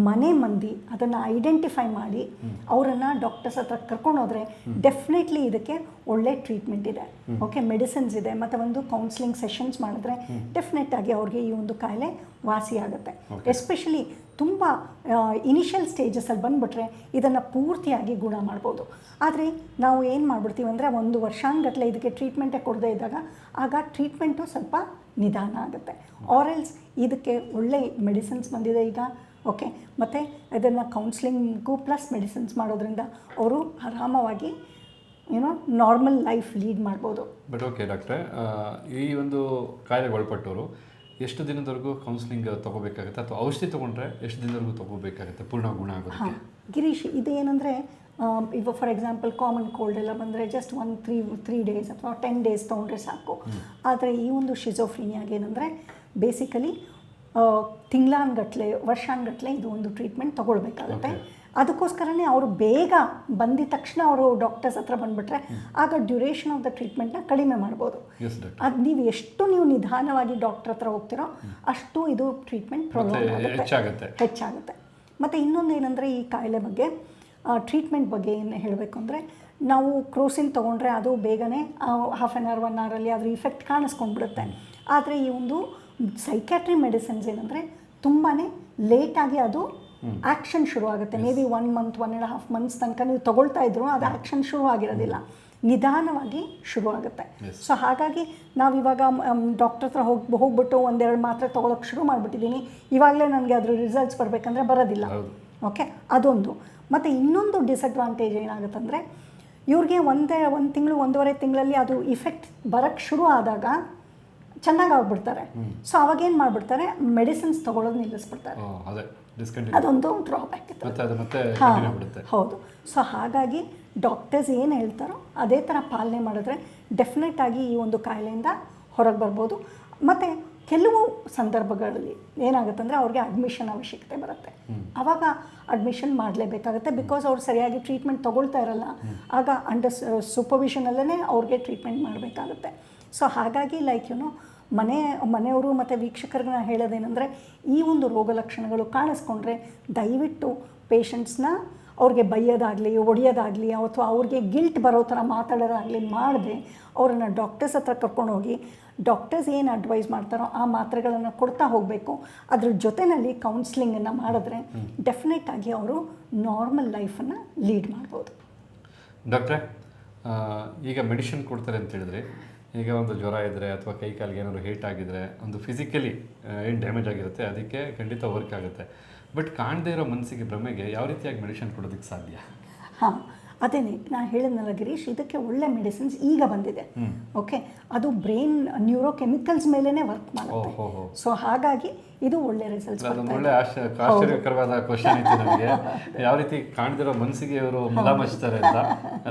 ಮನೆ ಮಂದಿ ಅದನ್ನು ಐಡೆಂಟಿಫೈ ಮಾಡಿ ಅವರನ್ನು ಡಾಕ್ಟರ್ಸ್ ಹತ್ರ ಕರ್ಕೊಂಡೋದ್ರೆ ಡೆಫಿನೆಟ್ಲಿ ಇದಕ್ಕೆ ಒಳ್ಳೆ ಟ್ರೀಟ್ಮೆಂಟ್ ಇದೆ. ಓಕೆ ಮೆಡಿಸಿನ್ಸ್ ಇದೆ. ಮತ್ತು ಒಂದು ಕೌನ್ಸಿಲಿಂಗ್ ಸೆಷನ್ಸ್ ಮಾಡಿದ್ರೆ ಡೆಫಿನೆಟ್ ಆಗಿ ಅವ್ರಿಗೆ ಈ ಒಂದು ಕಾಯಿಲೆ ವಾಸಿ ಆಗುತ್ತೆ. ಎಸ್ಪೆಷಲಿ ತುಂಬ ಇನಿಷಿಯಲ್ ಸ್ಟೇಜಸಲ್ಲಿ ಬಂದುಬಿಟ್ರೆ ಇದನ್ನು ಪೂರ್ತಿಯಾಗಿ ಗುಣ ಮಾಡ್ಬೋದು. ಆದರೆ ನಾವು ಏನು ಮಾಡ್ಬಿಡ್ತೀವಿ ಅಂದರೆ ಒಂದು ವರ್ಷಾನ್ಗಟ್ಟಲೆ ಇದಕ್ಕೆ ಟ್ರೀಟ್ಮೆಂಟೇ ಕೊಡದೇ ಇದ್ದಾಗ ಆಗ ಟ್ರೀಟ್ಮೆಂಟು ಸ್ವಲ್ಪ ನಿಧಾನ ಆಗುತ್ತೆ. ಆರೆಲ್ಸ್ ಇದಕ್ಕೆ ಒಳ್ಳೆ ಮೆಡಿಸಿನ್ಸ್ ಬಂದಿದೆ ಈಗ. ಓಕೆ ಮತ್ತು ಇದನ್ನು ಕೌನ್ಸ್ಲಿಂಗು ಪ್ಲಸ್ ಮೆಡಿಸಿನ್ಸ್ ಮಾಡೋದ್ರಿಂದ ಅವರು ಆರಾಮವಾಗಿ ಏನೋ ನಾರ್ಮಲ್ ಲೈಫ್ ಲೀಡ್ ಮಾಡ್ಬೋದು. ಬಟ್ ಓಕೆ ಡಾಕ್ಟ್ರೆ ಈ ಒಂದು ಕಾಯಿಲೆಗೆ ಒಳಪಟ್ಟವರು ಎಷ್ಟು ದಿನದವರೆಗೂ ಕೌನ್ಸಿಲಿಂಗ್ ತಗೋಬೇಕಾಗುತ್ತೆ ಅಥವಾ ಔಷಧಿ ತೊಗೊಂಡ್ರೆ ಎಷ್ಟು ದಿನದವರೆಗೂ ತಗೋಬೇಕಾಗುತ್ತೆ ಪೂರ್ಣ ಗುಣ ಆಗುತ್ತೆ ಹಾಂ ಗಿರೀಶ್ ಇದು ಏನಂದರೆ ಇವಾಗ ಫಾರ್ ಎಕ್ಸಾಂಪಲ್ ಕಾಮನ್ ಕೋಲ್ಡ್ ಎಲ್ಲ ಬಂದರೆ just one three three days ಅಥವಾ ಟೆನ್ ಡೇಸ್ ತೊಗೊಂಡ್ರೆ ಸಾಕು. ಆದರೆ ಈ ಒಂದು ಶಿಜೋಫ್ರೀನಿಯಾಗ ಏನಂದರೆ ಬೇಸಿಕಲಿ ತಿಂಗಳಾನ್ಗಟ್ಲೆ ವರ್ಷಾನ್ಗಟ್ಲೆ ಇದು ಒಂದು ಟ್ರೀಟ್ಮೆಂಟ್ ತೊಗೊಳ್ಬೇಕಾಗುತ್ತೆ. ಅದಕ್ಕೋಸ್ಕರನೇ ಅವರು ಬೇಗ ಬಂದಿದ ತಕ್ಷಣ ಅವರು ಡಾಕ್ಟರ್ಸ್ ಹತ್ರ ಬಂದುಬಿಟ್ರೆ ಆಗ ಡ್ಯೂರೇಷನ್ ಆಫ್ ದ ಟ್ರೀಟ್ಮೆಂಟ್ನ ಕಡಿಮೆ ಮಾಡ್ಬೋದು. ಅದು ನೀವು ಎಷ್ಟು ನೀವು ನಿಧಾನವಾಗಿ ಡಾಕ್ಟರ್ ಹತ್ರ ಹೋಗ್ತಿರೋ ಅಷ್ಟು ಇದು ಟ್ರೀಟ್ಮೆಂಟ್ ಪ್ರೊಲಾಂಗ್ ಆಗುತ್ತೆ. ಹೆಚ್ಚಾಗುತ್ತೆ. ಹೆಚ್ಚಾಗುತ್ತೆ. ಮತ್ತು ಇನ್ನೊಂದು ಏನಂದರೆ ಈ ಕಾಯಿಲೆ ಬಗ್ಗೆ ಟ್ರೀಟ್ಮೆಂಟ್ ಬಗ್ಗೆ ಏನು ಹೇಳಬೇಕು ಅಂದರೆ ನಾವು ಕ್ರೋಸಿನ್ ತೊಗೊಂಡ್ರೆ ಅದು ಬೇಗನೆ ಹಾಫ್ ಆನ್ ಅವರ್ ಒನ್ ಅವರಲ್ಲಿ ಅದ್ರ ಇಫೆಕ್ಟ್ ಕಾಣಿಸ್ಕೊಂಡ್ಬಿಡುತ್ತೆ. ಆದರೆ ಈ ಒಂದು ಸೈಕ್ಯಾಟ್ರಿ ಮೆಡಿಸಿನ್ಸ್ ಏನಂದರೆ ತುಂಬಾ ಲೇಟಾಗಿ ಅದು ಆ್ಯಕ್ಷನ್ ಶುರು ಆಗುತ್ತೆ may be one month one and half months ತನಕ ನೀವು ತಗೊಳ್ತಾ ಇದ್ರು ಅದು ಆ್ಯಕ್ಷನ್ ಶುರು ಆಗಿರೋದಿಲ್ಲ ನಿಧಾನವಾಗಿ ಶುರು ಆಗುತ್ತೆ ಸೊ ಹಾಗಾಗಿ ನಾವು ಇವಾಗ ಡಾಕ್ಟರ್ ಹತ್ರ ಹೋಗಿ ಹೋಗ್ಬಿಟ್ಟು ಒಂದೆರಡು ಮಾತ್ರೆ ತೊಗೊಳಕ್ಕೆ ಶುರು ಮಾಡಿಬಿಟ್ಟಿದ್ದೀನಿ ಇವಾಗಲೇ ನನಗೆ ಅದ್ರ ರಿಸಲ್ಟ್ಸ್ ಬರಬೇಕಂದ್ರೆ ಬರೋದಿಲ್ಲ. ಓಕೆ ಅದೊಂದು. ಮತ್ತು ಇನ್ನೊಂದು ಡಿಸಡ್ವಾಂಟೇಜ್ ಏನಾಗುತ್ತಂದರೆ ಇವ್ರಿಗೆ ಒಂದೇ ಒಂದು ತಿಂಗಳು ಒಂದೂವರೆ ತಿಂಗಳಲ್ಲಿ ಅದು ಇಫೆಕ್ಟ್ ಬರೋಕ್ಕೆ ಶುರು ಆದಾಗ ಚೆನ್ನಾಗಿ ಆಗ್ಬಿಡ್ತಾರೆ ಸೊ ಅವಾಗೇನು ಮಾಡಿಬಿಡ್ತಾರೆ? ಮೆಡಿಸಿನ್ಸ್ ತೊಗೊಳೋದು ನಿಲ್ಲಿಸ್ಬಿಡ್ತಾರೆ. ಅದೊಂದು ಡ್ರಾಬ್ಯಾಕ್ ಕಂಟಿನ್ಯೂ ಹೌದು. ಸೊ ಹಾಗಾಗಿ ಡಾಕ್ಟರ್ಸ್ ಏನು ಹೇಳ್ತಾರೋ ಅದೇ ಥರ ಪಾಲನೆ ಮಾಡಿದ್ರೆ ಡೆಫಿನೆಟ್ ಆಗಿ ಈ ಒಂದು ಕಾಯಿಲೆಯಿಂದ ಹೊರಗೆ ಬರ್ಬೋದು. ಮತ್ತು ಕೆಲವು ಸಂದರ್ಭಗಳಲ್ಲಿ ಏನಾಗುತ್ತೆ ಅಂದರೆ ಅವ್ರಿಗೆ ಅಡ್ಮಿಷನ್ ಅವಶ್ಯಕತೆ ಬರುತ್ತೆ. ಆವಾಗ ಅಡ್ಮಿಷನ್ ಮಾಡಲೇಬೇಕಾಗುತ್ತೆ ಬಿಕಾಸ್ ಅವ್ರು ಸರಿಯಾಗಿ ಟ್ರೀಟ್ಮೆಂಟ್ ತೊಗೊಳ್ತಾ ಇರಲ್ಲ. ಆಗ ಅಂಡರ್ ಸೂಪರ್ವಿಷನಲ್ಲೇ ಅವ್ರಿಗೆ ಟ್ರೀಟ್ಮೆಂಟ್ ಮಾಡಬೇಕಾಗುತ್ತೆ. ಸೊ ಹಾಗಾಗಿ ಲೈಕ್ ಯುನೋ ಮನೆ ಮನೆಯವರು ಮತ್ತು ವೀಕ್ಷಕರಿಗೆ ನಾನು ಹೇಳೋದೇನೆಂದರೆ ಈ ಒಂದು ರೋಗ ಲಕ್ಷಣಗಳು ಕಾಣಿಸ್ಕೊಂಡ್ರೆ ದಯವಿಟ್ಟು ಪೇಷಂಟ್ಸ್ನ ಅವ್ರಿಗೆ ಬೈಯೋದಾಗಲಿ ಒಡೆಯೋದಾಗಲಿ ಅಥವಾ ಅವ್ರಿಗೆ ಗಿಲ್ಟ್ ಬರೋ ಥರ ಮಾತಾಡೋದಾಗಲಿ ಮಾಡದೆ ಅವರನ್ನು ಡಾಕ್ಟರ್ಸ್ ಹತ್ರ ಕರ್ಕೊಂಡು ಹೋಗಿ ಡಾಕ್ಟರ್ಸ್ ಏನು ಅಡ್ವೈಸ್ ಮಾಡ್ತಾರೋ ಆ ಮಾತ್ರೆಗಳನ್ನು ಕೊಡ್ತಾ ಹೋಗಬೇಕು. ಅದ್ರ ಜೊತೆಯಲ್ಲಿ ಕೌನ್ಸ್ಲಿಂಗನ್ನು ಮಾಡಿದ್ರೆ ಡೆಫಿನೆಟ್ ಆಗಿ ಅವರು ನಾರ್ಮಲ್ ಲೈಫನ್ನು ಲೀಡ್ ಮಾಡ್ಬೋದು. ಡಾಕ್ಟ್ರೆ ಈಗ ಮೆಡಿಷನ್ ಕೊಡ್ತಾರೆ ಅಂತ ಹೇಳಿದ್ರೆ ಈಗ ಒಂದು ಜ್ವರ ಇದ್ದರೆ ಅಥವಾ ಕೈ ಕಾಲಿಗೆ ಏನಾದ್ರು ಹೀಟ್ ಆಗಿದ್ರೆ ಒಂದು ಫಿಸಿಕಲಿ ಏನು ಡ್ಯಾಮೇಜ್ ಆಗಿರುತ್ತೆ, ಅದಕ್ಕೆ ಖಂಡಿತ ವರ್ಕ್ ಆಗುತ್ತೆ. ಬಟ್ ಕಾಣದೇ ಇರೋ ಮನಸ್ಸಿಗೆ ಭ್ರಮೆಗೆ ಯಾವ ರೀತಿಯಾಗಿ ಮೆಡಿಷನ್ ಕೊಡೋದಕ್ಕೆ ಸಾಧ್ಯ? ಹಾಂ ಅದೇನೆ ನಾನು ಹೇಳಿದ್ನಲ್ಲ ಗಿರೀಶ್ ಇದಕ್ಕೆ ಒಳ್ಳೆ ಮೆಡಿಸಿನ್ಸ್ ಈಗ ಬಂದಿದೆ. ಓಕೆ ಅದು ಬ್ರೈನ್ ನ್ಯೂರೋಕೆಮಿಕಲ್ಸ್ ಮೇಲೇ ವರ್ಕ್ ಮಾಡುತ್ತೆ. ಸೊ ಹಾಗಾಗಿ ಇದು ಒಳ್ಳೆ ರಿಸಲ್ಟ್ಸ್ ಒಳ್ಳೆ ಆಶ್ಚರ್ಯ ಆಶ್ಚರ್ಯಕರವಾದ ಕ್ವಶನ್ ಇತ್ತು ನನಗೆ ಯಾವ ರೀತಿ ಕಾಣದಿರೋ ಮನಸ್ಸಿಗೆ ಇವರು ಮಲಾಮಚ್ತಾರೆ ಅಂತ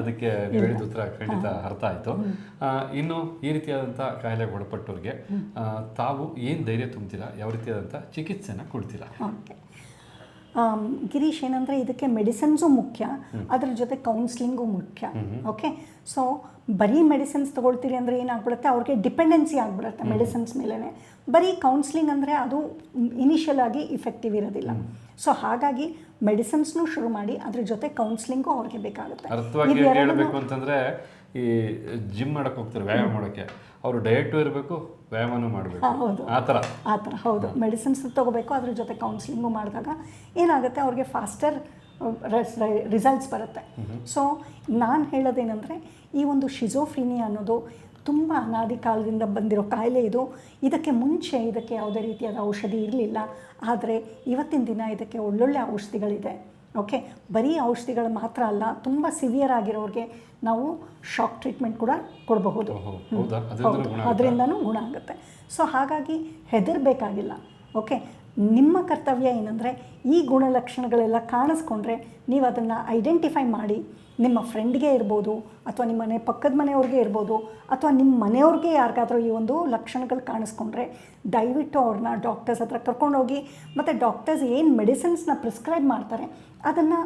ಅದಕ್ಕೆ ನೀವು ಹೇಳಿದ ಉತ್ತರ ಖಂಡಿತ ಅರ್ಥ ಆಯಿತು. ಇನ್ನು ಈ ರೀತಿಯಾದಂಥ ಕಾಯಿಲೆಗೆ ಒಳಪಟ್ಟವ್ರಿಗೆ ತಾವು ಏನು ಧೈರ್ಯ ತುಂಬ್ತೀರಾ ಯಾವ ರೀತಿಯಾದಂಥ ಚಿಕಿತ್ಸೆನ ಕೊಡ್ತೀರಾ? ಗಿರೀಶ್ ಏನಂದರೆ ಇದಕ್ಕೆ ಮೆಡಿಸಿನ್ಸು ಮುಖ್ಯ. ಅದ್ರ ಜೊತೆ ಕೌನ್ಸ್ಲಿಂಗು ಮುಖ್ಯ. ಓಕೆ? ಸೊ ಬರೀ ಮೆಡಿಸಿನ್ಸ್ ತೊಗೊಳ್ತೀರಿ ಅಂದರೆ ಏನಾಗ್ಬಿಡುತ್ತೆ? ಅವ್ರಿಗೆ ಡಿಪೆಂಡೆನ್ಸಿ ಆಗಿಬಿಡುತ್ತೆ ಮೆಡಿಸಿನ್ಸ್ ಮೇಲೇ ಬರೀ ಕೌನ್ಸ್ಲಿಂಗ್ ಅಂದರೆ ಅದು ಇನಿಷಿಯಲ್ ಆಗಿ ಇಫೆಕ್ಟಿವ್ ಇರೋದಿಲ್ಲ. ಸೊ ಹಾಗಾಗಿ ಮೆಡಿಸಿನ್ಸ್ನು ಶುರು ಮಾಡಿ ಅದ್ರ ಜೊತೆ ಕೌನ್ಸ್ಲಿಂಗು ಅವ್ರಿಗೆ ಬೇಕಾಗುತ್ತೆ. ಈ ಜಿಮ್ ಮಾಡಕ್ಕೆ ಹೋಗ್ತಾರೆ ವ್ಯಾಯಾಮ ಮಾಡೋಕ್ಕೆ ಅವರು ಡಯಟು ಇರಬೇಕು ವ್ಯಾಯಾಮನೂ ಮಾಡಬೇಕು. ಆ ಥರ. ಆ ಥರ ಹೌದು. ಮೆಡಿಸಿನ್ಸ್ ತೊಗೋಬೇಕು ಅದ್ರ ಜೊತೆ ಕೌನ್ಸಿಲಿಂಗು ಮಾಡಿದಾಗ ಏನಾಗುತ್ತೆ ಅವ್ರಿಗೆ ಫಾಸ್ಟರ್ ರಿಸಲ್ಟ್ಸ್ ಬರುತ್ತೆ. ಸೊ ನಾನು ಹೇಳೋದೇನೆಂದರೆ ಈ ಒಂದು ಶಿಜೋಫ್ರಿನಿಯಾ ಅನ್ನೋದು ತುಂಬ ಅನಾದಿ ಕಾಲದಿಂದ ಬಂದಿರೋ ಕಾಯಿಲೆ ಇದು. ಇದಕ್ಕೆ ಮುಂಚೆ ಇದಕ್ಕೆ ಯಾವುದೇ ರೀತಿಯಾದ ಔಷಧಿ ಇರಲಿಲ್ಲ. ಆದರೆ ಇವತ್ತಿನ ದಿನ ಇದಕ್ಕೆ ಒಳ್ಳೊಳ್ಳೆ ಔಷಧಿಗಳಿದೆ. ಓಕೆ ಬರೀ ಔಷಧಿಗಳು ಮಾತ್ರ ಅಲ್ಲ ತುಂಬ ಸಿವಿಯರ್ ಆಗಿರೋರಿಗೆ ನಾವು ಶಾಕ್ ಟ್ರೀಟ್ಮೆಂಟ್ ಕೂಡ ಕೊಡಬಹುದು. ಅದರಿಂದನೂ ಗುಣ ಆಗುತ್ತೆ. ಸೊ ಹಾಗಾಗಿ ಹೆದರಬೇಕಾಗಿಲ್ಲ. ಓಕೆ ನಿಮ್ಮ ಕರ್ತವ್ಯ ಏನಂದರೆ ಈ ಗುಣಲಕ್ಷಣಗಳೆಲ್ಲ ಕಾಣಿಸ್ಕೊಂಡ್ರೆ ನೀವು ಅದನ್ನು ಐಡೆಂಟಿಫೈ ಮಾಡಿ ನಿಮ್ಮ ಫ್ರೆಂಡ್ಗೆ ಇರ್ಬೋದು ಅಥವಾ ನಿಮ್ಮ ಮನೆ ಪಕ್ಕದ ಮನೆಯವ್ರಿಗೆ ಇರ್ಬೋದು ಅಥವಾ ನಿಮ್ಮ ಮನೆಯವ್ರಿಗೆ ಯಾರಿಗಾದರೂ ಈ ಒಂದು ಲಕ್ಷಣಗಳು ಕಾಣಿಸ್ಕೊಂಡ್ರೆ ದಯವಿಟ್ಟು ಅವ್ರನ್ನ ಡಾಕ್ಟರ್ಸ್ ಹತ್ರ ಕರ್ಕೊಂಡೋಗಿ ಮತ್ತು ಡಾಕ್ಟರ್ಸ್ ಏನು ಮೆಡಿಸಿನ್ಸ್ನ ಪ್ರಿಸ್ಕ್ರೈಬ್ ಮಾಡ್ತಾರೆ ಅದನ್ನು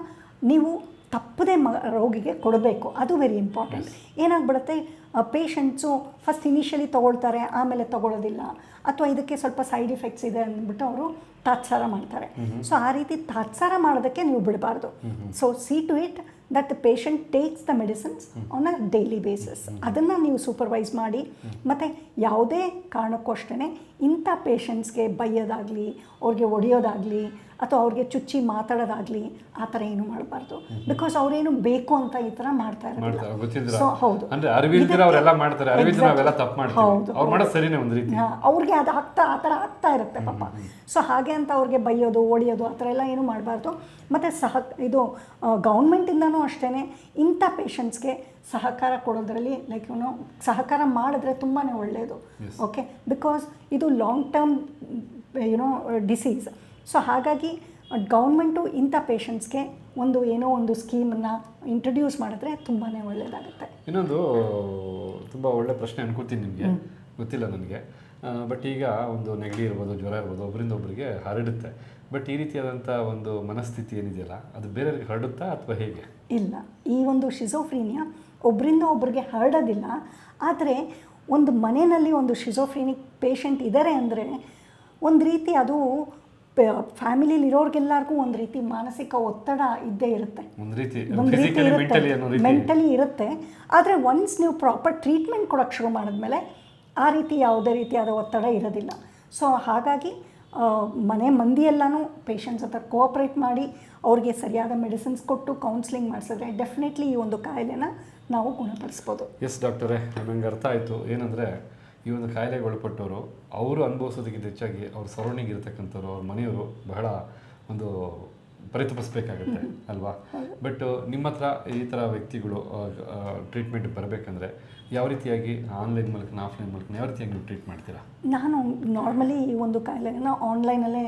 ನೀವು ತಪ್ಪದೇ ಮ ರೋಗಿಗೆ ಕೊಡಬೇಕು. ಅದು ವೆರಿ ಇಂಪಾರ್ಟೆಂಟ್ ಏನಾಗ್ಬಿಡುತ್ತೆ? ಪೇಷಂಟ್ಸು ಫಸ್ಟ್ ಇನಿಷಿಯಲಿ ತೊಗೊಳ್ತಾರೆ ಆಮೇಲೆ ತೊಗೊಳ್ಳೋದಿಲ್ಲ. ಅಥವಾ ಇದಕ್ಕೆ ಸ್ವಲ್ಪ ಸೈಡ್ ಎಫೆಕ್ಟ್ಸ್ ಇದೆ ಅಂದ್ಬಿಟ್ಟು ಅವರು ತಾತ್ಸಾರ ಮಾಡ್ತಾರೆ. ಸೊ ಆ ರೀತಿ ತಾತ್ಸಾರ ಮಾಡೋದಕ್ಕೆ ನೀವು ಬಿಡಬಾರ್ದು. So see to it that the patient takes the medicines on a daily basis ಅದನ್ನು ನೀವು ಸೂಪರ್ವೈಸ್ ಮಾಡಿ. ಮತ್ತು ಯಾವುದೇ ಕಾರಣಕ್ಕೂ ಅಷ್ಟೇ ಇಂಥ ಪೇಷಂಟ್ಸ್ಗೆ ಬೈಯೋದಾಗಲಿ ಅವ್ರಿಗೆ ಹೊಡೆಯೋದಾಗಲಿ ಅಥವಾ ಅವ್ರಿಗೆ ಚುಚ್ಚಿ ಮಾತಾಡೋದಾಗಲಿ ಆ ಥರ ಏನು ಮಾಡಬಾರ್ದು. ಬಿಕಾಸ್ ಅವರೇನು ಬೇಕು ಅಂತ ಈ ಥರ ಮಾಡ್ತಾ ಇರೋದು ಇರೋದಿಲ್ಲ ಸೊ ಹೌದು. ಹೌದು, ಅವ್ರಿಗೆ ಅದು ಆಗ್ತಾ ಆ ಥರ ಆಗ್ತಾ ಇರುತ್ತೆ ಪಾಪ. ಸೊ ಹಾಗೆ ಅಂತ ಅವ್ರಿಗೆ ಬೈಯೋದು ಓಡಿಯೋದು ಆ ಥರ ಎಲ್ಲ ಏನು ಮಾಡಬಾರ್ದು. ಮತ್ತು ಸಹ ಇದು ಗೌರ್ಮೆಂಟಿಂದನೂ ಅಷ್ಟೇ ಇಂಥ ಪೇಷಂಟ್ಸ್ಗೆ ಸಹಕಾರ ಕೊಡೋದ್ರಲ್ಲಿ ಲೈಕ್ ಇವನು ಸಹಕಾರ ಮಾಡಿದ್ರೆ ತುಂಬಾ ಒಳ್ಳೆಯದು ಓಕೆ ಬಿಕಾಸ್ ಇದು long term you know disease so ಹಾಗಾಗಿ ಗೌರ್ಮೆಂಟು ಇಂಥ ಪೇಷಂಟ್ಸ್ಗೆ ಒಂದು ಏನೋ ಒಂದು ಸ್ಕೀಮನ್ನು ಇಂಟ್ರೊಡ್ಯೂಸ್ ಮಾಡಿದ್ರೆ ತುಂಬಾ ಒಳ್ಳೆಯದಾಗುತ್ತೆ ಇನ್ನೊಂದು ತುಂಬ ಒಳ್ಳೆ ಪ್ರಶ್ನೆ ಅನ್ಕೋತೀನಿ ನಿಮಗೆ. ಗೊತ್ತಿಲ್ಲ ನನಗೆ. ಬಟ್ ಈಗ ಒಂದು ನೆಗಡಿ ಇರ್ಬೋದು ಜ್ವರ ಇರ್ಬೋದು ಒಬ್ಬರಿಂದ ಒಬ್ಬರಿಗೆ ಹರಡುತ್ತೆ. ಬಟ್ ಈ ರೀತಿಯಾದಂಥ ಒಂದು ಮನಸ್ಥಿತಿ ಏನಿದೆಯಲ್ಲ ಅದು ಬೇರೆಯವ್ರಿಗೆ ಹರಡುತ್ತಾ ಅಥವಾ ಹೇಗೆ? ಇಲ್ಲ. ಈ ಒಂದು ಶಿಜೋಫ್ರೀನಿಯಾ ಒಬ್ಬರಿಂದ ಒಬ್ಬರಿಗೆ ಹರಡೋದಿಲ್ಲ. ಆದರೆ ಒಂದು ಮನೆಯಲ್ಲಿ ಒಂದು ಶಿಜೋಫ್ರೀನಿಕ್ ಪೇಷಂಟ್ ಇದ್ದಾರೆ ಅಂದರೆ ಒಂದು ರೀತಿ ಅದು ಫ್ಯಾಮಿಲಿಲಿ ಇರೋರಿಗೆಲ್ಲರಿಗೂ ಒಂದು ರೀತಿ ಮಾನಸಿಕ ಒತ್ತಡ ಇದ್ದೇ ಇರುತ್ತೆ. ಒಂದು ರೀತಿ ಇರುತ್ತೆ. ರೀತಿ. ಮೆಂಟಲಿ ಇರುತ್ತೆ. ಆದರೆ ಒನ್ಸ್ ನೀವು ಪ್ರಾಪರ್ ಟ್ರೀಟ್ಮೆಂಟ್ ಕೊಡೋಕ್ಕೆ ಶುರು ಮಾಡಿದ್ಮೇಲೆ ಆ ರೀತಿ ಯಾವುದೇ ರೀತಿಯಾದ ಒತ್ತಡ ಇರೋದಿಲ್ಲ. ಸೊ ಹಾಗಾಗಿ ಮನೆ ಮಂದಿಯೆಲ್ಲನೂ ಪೇಷಂಟ್ಸ್ ಹತ್ರ ಕೋಆಪ್ರೇಟ್ ಮಾಡಿ ಅವ್ರಿಗೆ ಸರಿಯಾದ ಮೆಡಿಸಿನ್ಸ್ ಕೊಟ್ಟು ಕೌನ್ಸಿಲಿಂಗ್ ಮಾಡಿಸಿದ್ರೆ ಡೆಫಿನೆಟ್ಲಿ ಈ ಒಂದು ಕಾಯಿಲೆನ ನಾವು ಗುಣಪಡಿಸ್ಬೋದು. ಎಸ್ ಡಾಕ್ಟರೇ ನನಗೆ ಅರ್ಥ ಆಯಿತು. ಏನಂದರೆ ಈ ಒಂದು ಕಾಯಿಲೆಗೆ ಒಳಪಟ್ಟವರು ಅವರು ಅನುಭವಿಸೋದಕ್ಕಿಂತ ಹೆಚ್ಚಾಗಿ ಅವ್ರ ಸರೌಂಡಿಂಗ್ ಇರತಕ್ಕಂಥವ್ರು ಅವ್ರ ಮನೆಯವರು ಬಹಳ ಒಂದು ಪರಿತಪಿಸ್ಬೇಕಾಗತ್ತೆ ಅಲ್ವಾ? ಬಟ್ ನಿಮ್ಮ ಹತ್ರ ಈ ಥರ ವ್ಯಕ್ತಿಗಳು ಟ್ರೀಟ್ಮೆಂಟ್ ಬರಬೇಕಂದ್ರೆ ಯಾವ ರೀತಿಯಾಗಿ ಆನ್ಲೈನ್ ಮೂಲಕ ಆಫ್ಲೈನ್ ಮೂಲಕ ಯಾವ ರೀತಿಯಾಗಿ ನೀವು ಟ್ರೀಟ್ ಮಾಡ್ತೀರಾ? ನಾನು ನಾರ್ಮಲಿ ಈ ಒಂದು ಕಾಯಿಲೆನ ಆನ್ಲೈನಲ್ಲೇ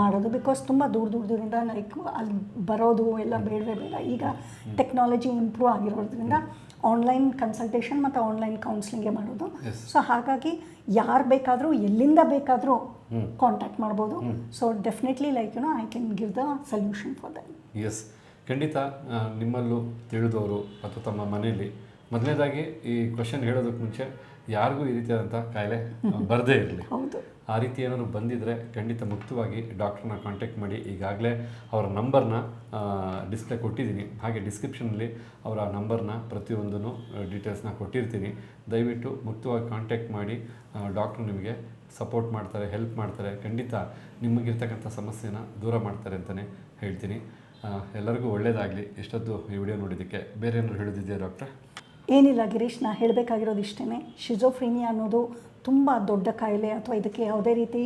ಮಾಡೋದು ಬಿಕಾಸ್ ತುಂಬ ದೂರ ದೂರದಿಂದ ದೂರಿಂದ ಲೈಕ್ ಅಲ್ಲಿ ಬರೋದು ಎಲ್ಲ ಬೇಡವೇ ಬೇಡ. ಈಗ ಟೆಕ್ನಾಲಜಿ ಇಂಪ್ರೂವ್ ಆಗಿರೋದ್ರಿಂದ ಆನ್ಲೈನ್ ಕನ್ಸಲ್ಟೇಷನ್ ಮತ್ತು ಆನ್ಲೈನ್ ಕೌನ್ಸ್ಲಿಂಗೇ ಮಾಡೋದು. ಸೊ ಹಾಗಾಗಿ ಯಾರು ಬೇಕಾದರೂ ಎಲ್ಲಿಂದ ಬೇಕಾದರೂ ಕಾಂಟ್ಯಾಕ್ಟ್ ಮಾಡ್ಬೋದು. So definitely like you know I can give the solution for that yes ಖಂಡಿತ ನಿಮ್ಮಲ್ಲೂ ತಿಳಿದವರು ಅಥವಾ ತಮ್ಮ ಮನೆಯಲ್ಲಿ. ಮೊದಲನೇದಾಗಿ ಈ ಕ್ವಶನ್ ಹೇಳೋದಕ್ಕೆ ಮುಂಚೆ ಯಾರಿಗೂ ಈ ರೀತಿಯಾದಂಥ ಕಾಯಿಲೆ ಬರದೇ ಇರಲಿ. ಹೌದು. ಆ ರೀತಿ ಏನಾದರೂ ಬಂದಿದ್ದರೆ ಖಂಡಿತ ಮುಕ್ತವಾಗಿ ಡಾಕ್ಟ್ರನ್ನ ಕಾಂಟ್ಯಾಕ್ಟ್ ಮಾಡಿ ಈಗಾಗಲೇ ಅವರ ನಂಬರ್ನ ಡಿಸ್ಪ್ಲೇ ಕೊಟ್ಟಿದ್ದೀನಿ. ಹಾಗೆ ಡಿಸ್ಕ್ರಿಪ್ಷನಲ್ಲಿ ಅವರ ನಂಬರ್ನ ಪ್ರತಿಯೊಂದನ್ನು ಡೀಟೇಲ್ಸ್ನ ಕೊಟ್ಟಿರ್ತೀನಿ. ದಯವಿಟ್ಟು ಮುಕ್ತವಾಗಿ ಕಾಂಟ್ಯಾಕ್ಟ್ ಮಾಡಿ ಡಾಕ್ಟ್ರ್ ನಿಮಗೆ ಸಪೋರ್ಟ್ ಮಾಡ್ತಾರೆ ಹೆಲ್ಪ್ ಮಾಡ್ತಾರೆ. ಖಂಡಿತ ನಿಮಗಿರ್ತಕ್ಕಂಥ ಸಮಸ್ಯೆನ ದೂರ ಮಾಡ್ತಾರೆ ಅಂತಲೇ ಹೇಳ್ತೀನಿ. ಎಲ್ಲರಿಗೂ ಒಳ್ಳೆಯದಾಗಲಿ ಇಷ್ಟೊತ್ತು ಈ ವಿಡಿಯೋ ನೋಡಿದ್ದಕ್ಕೆ. ಬೇರೆ ಏನಾದ್ರು ಹೇಳೋದಿದೆಯಾ ಡಾಕ್ಟ್ರೆ? ಏನಿಲ್ಲ ಗಿರೀಶ್, ನಾ ಹೇಳಬೇಕಾಗಿರೋದು ಇಷ್ಟೇ ಶಿಜೋಫ್ರೀನಿಯಾ ಅನ್ನೋದು ತುಂಬ ದೊಡ್ಡ ಕಾಯಿಲೆ ಅಥವಾ ಇದಕ್ಕೆ ಯಾವುದೇ ರೀತಿ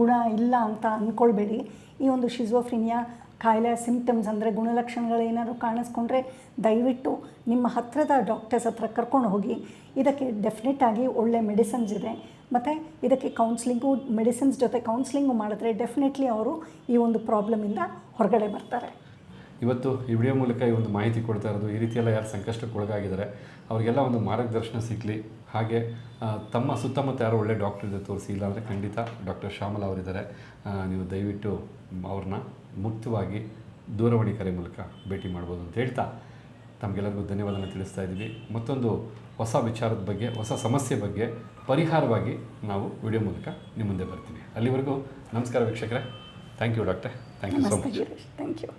ಗುಣ ಇಲ್ಲ ಅಂತ ಅಂದ್ಕೊಳ್ಬೇಡಿ ಈ ಒಂದು ಶಿಜೋಫ್ರೀನಿಯಾ ಕಾಯಿಲೆ ಸಿಂಪ್ಟಮ್ಸ್ ಅಂದರೆ ಗುಣಲಕ್ಷಣಗಳು ಏನಾದರೂ ಕಾಣಿಸ್ಕೊಂಡ್ರೆ ದಯವಿಟ್ಟು ನಿಮ್ಮ ಹತ್ತಿರದ ಡಾಕ್ಟರ್ಸ್ ಹತ್ರ ಕರ್ಕೊಂಡು ಹೋಗಿ. ಇದಕ್ಕೆ ಡೆಫಿನೆಟ್ ಆಗಿ ಒಳ್ಳೆ ಮೆಡಿಸಿನ್ಸ್ ಇದೆ. ಮತ್ತು ಇದಕ್ಕೆ ಕೌನ್ಸ್ಲಿಂಗು ಮೆಡಿಸಿನ್ಸ್ ಜೊತೆ ಕೌನ್ಸ್ಲಿಂಗು ಮಾಡಿದ್ರೆ ಡೆಫಿನೆಟ್ಲಿ ಅವರು ಈ ಒಂದು ಪ್ರಾಬ್ಲಮಿಂದ ಹೊರಗಡೆ ಬರ್ತಾರೆ. ಇವತ್ತು ಈ ವಿಡಿಯೋ ಮೂಲಕ ಈ ಒಂದು ಮಾಹಿತಿ ಕೊಡ್ತಾ ಇರೋದು ಈ ರೀತಿಯೆಲ್ಲ ಯಾರು ಸಂಕಷ್ಟಕ್ಕೆ ಒಳಗಾಗಿದ್ದಾರೆ ಅವರಿಗೆಲ್ಲ ಒಂದು ಮಾರ್ಗದರ್ಶನ ಸಿಗಲಿ. ಹಾಗೆ ತಮ್ಮ ಸುತ್ತಮುತ್ತ ಯಾರೋ ಒಳ್ಳೆ ಡಾಕ್ಟರ್ ಇದೆ ತೋರಿಸಿ ಇಲ್ಲಾಂದರೆ ಖಂಡಿತ ಡಾಕ್ಟರ್ ಶ್ಯಾಮಲ ಅವರಿದ್ದಾರೆ. ನೀವು ದಯವಿಟ್ಟು ಅವ್ರನ್ನ ಮುಕ್ತವಾಗಿ ದೂರವಾಣಿ ಕರೆ ಮೂಲಕ ಭೇಟಿ ಮಾಡ್ಬೋದು ಅಂತ ಹೇಳ್ತಾ ತಮಗೆಲ್ಲರಿಗೂ ಧನ್ಯವಾದನ ತಿಳಿಸ್ತಾ ಇದ್ದೀವಿ. ಮತ್ತೊಂದು ಹೊಸ ವಿಚಾರದ ಬಗ್ಗೆ ಹೊಸ ಸಮಸ್ಯೆ ಬಗ್ಗೆ ಪರಿಹಾರವಾಗಿ ನಾವು ವಿಡಿಯೋ ಮೂಲಕ ನಿಮ್ಮ ಮುಂದೆ ಬರ್ತೀವಿ ಅಲ್ಲಿವರೆಗೂ ನಮಸ್ಕಾರ ವೀಕ್ಷಕರೇ. Thank you doctor thank you so much thank you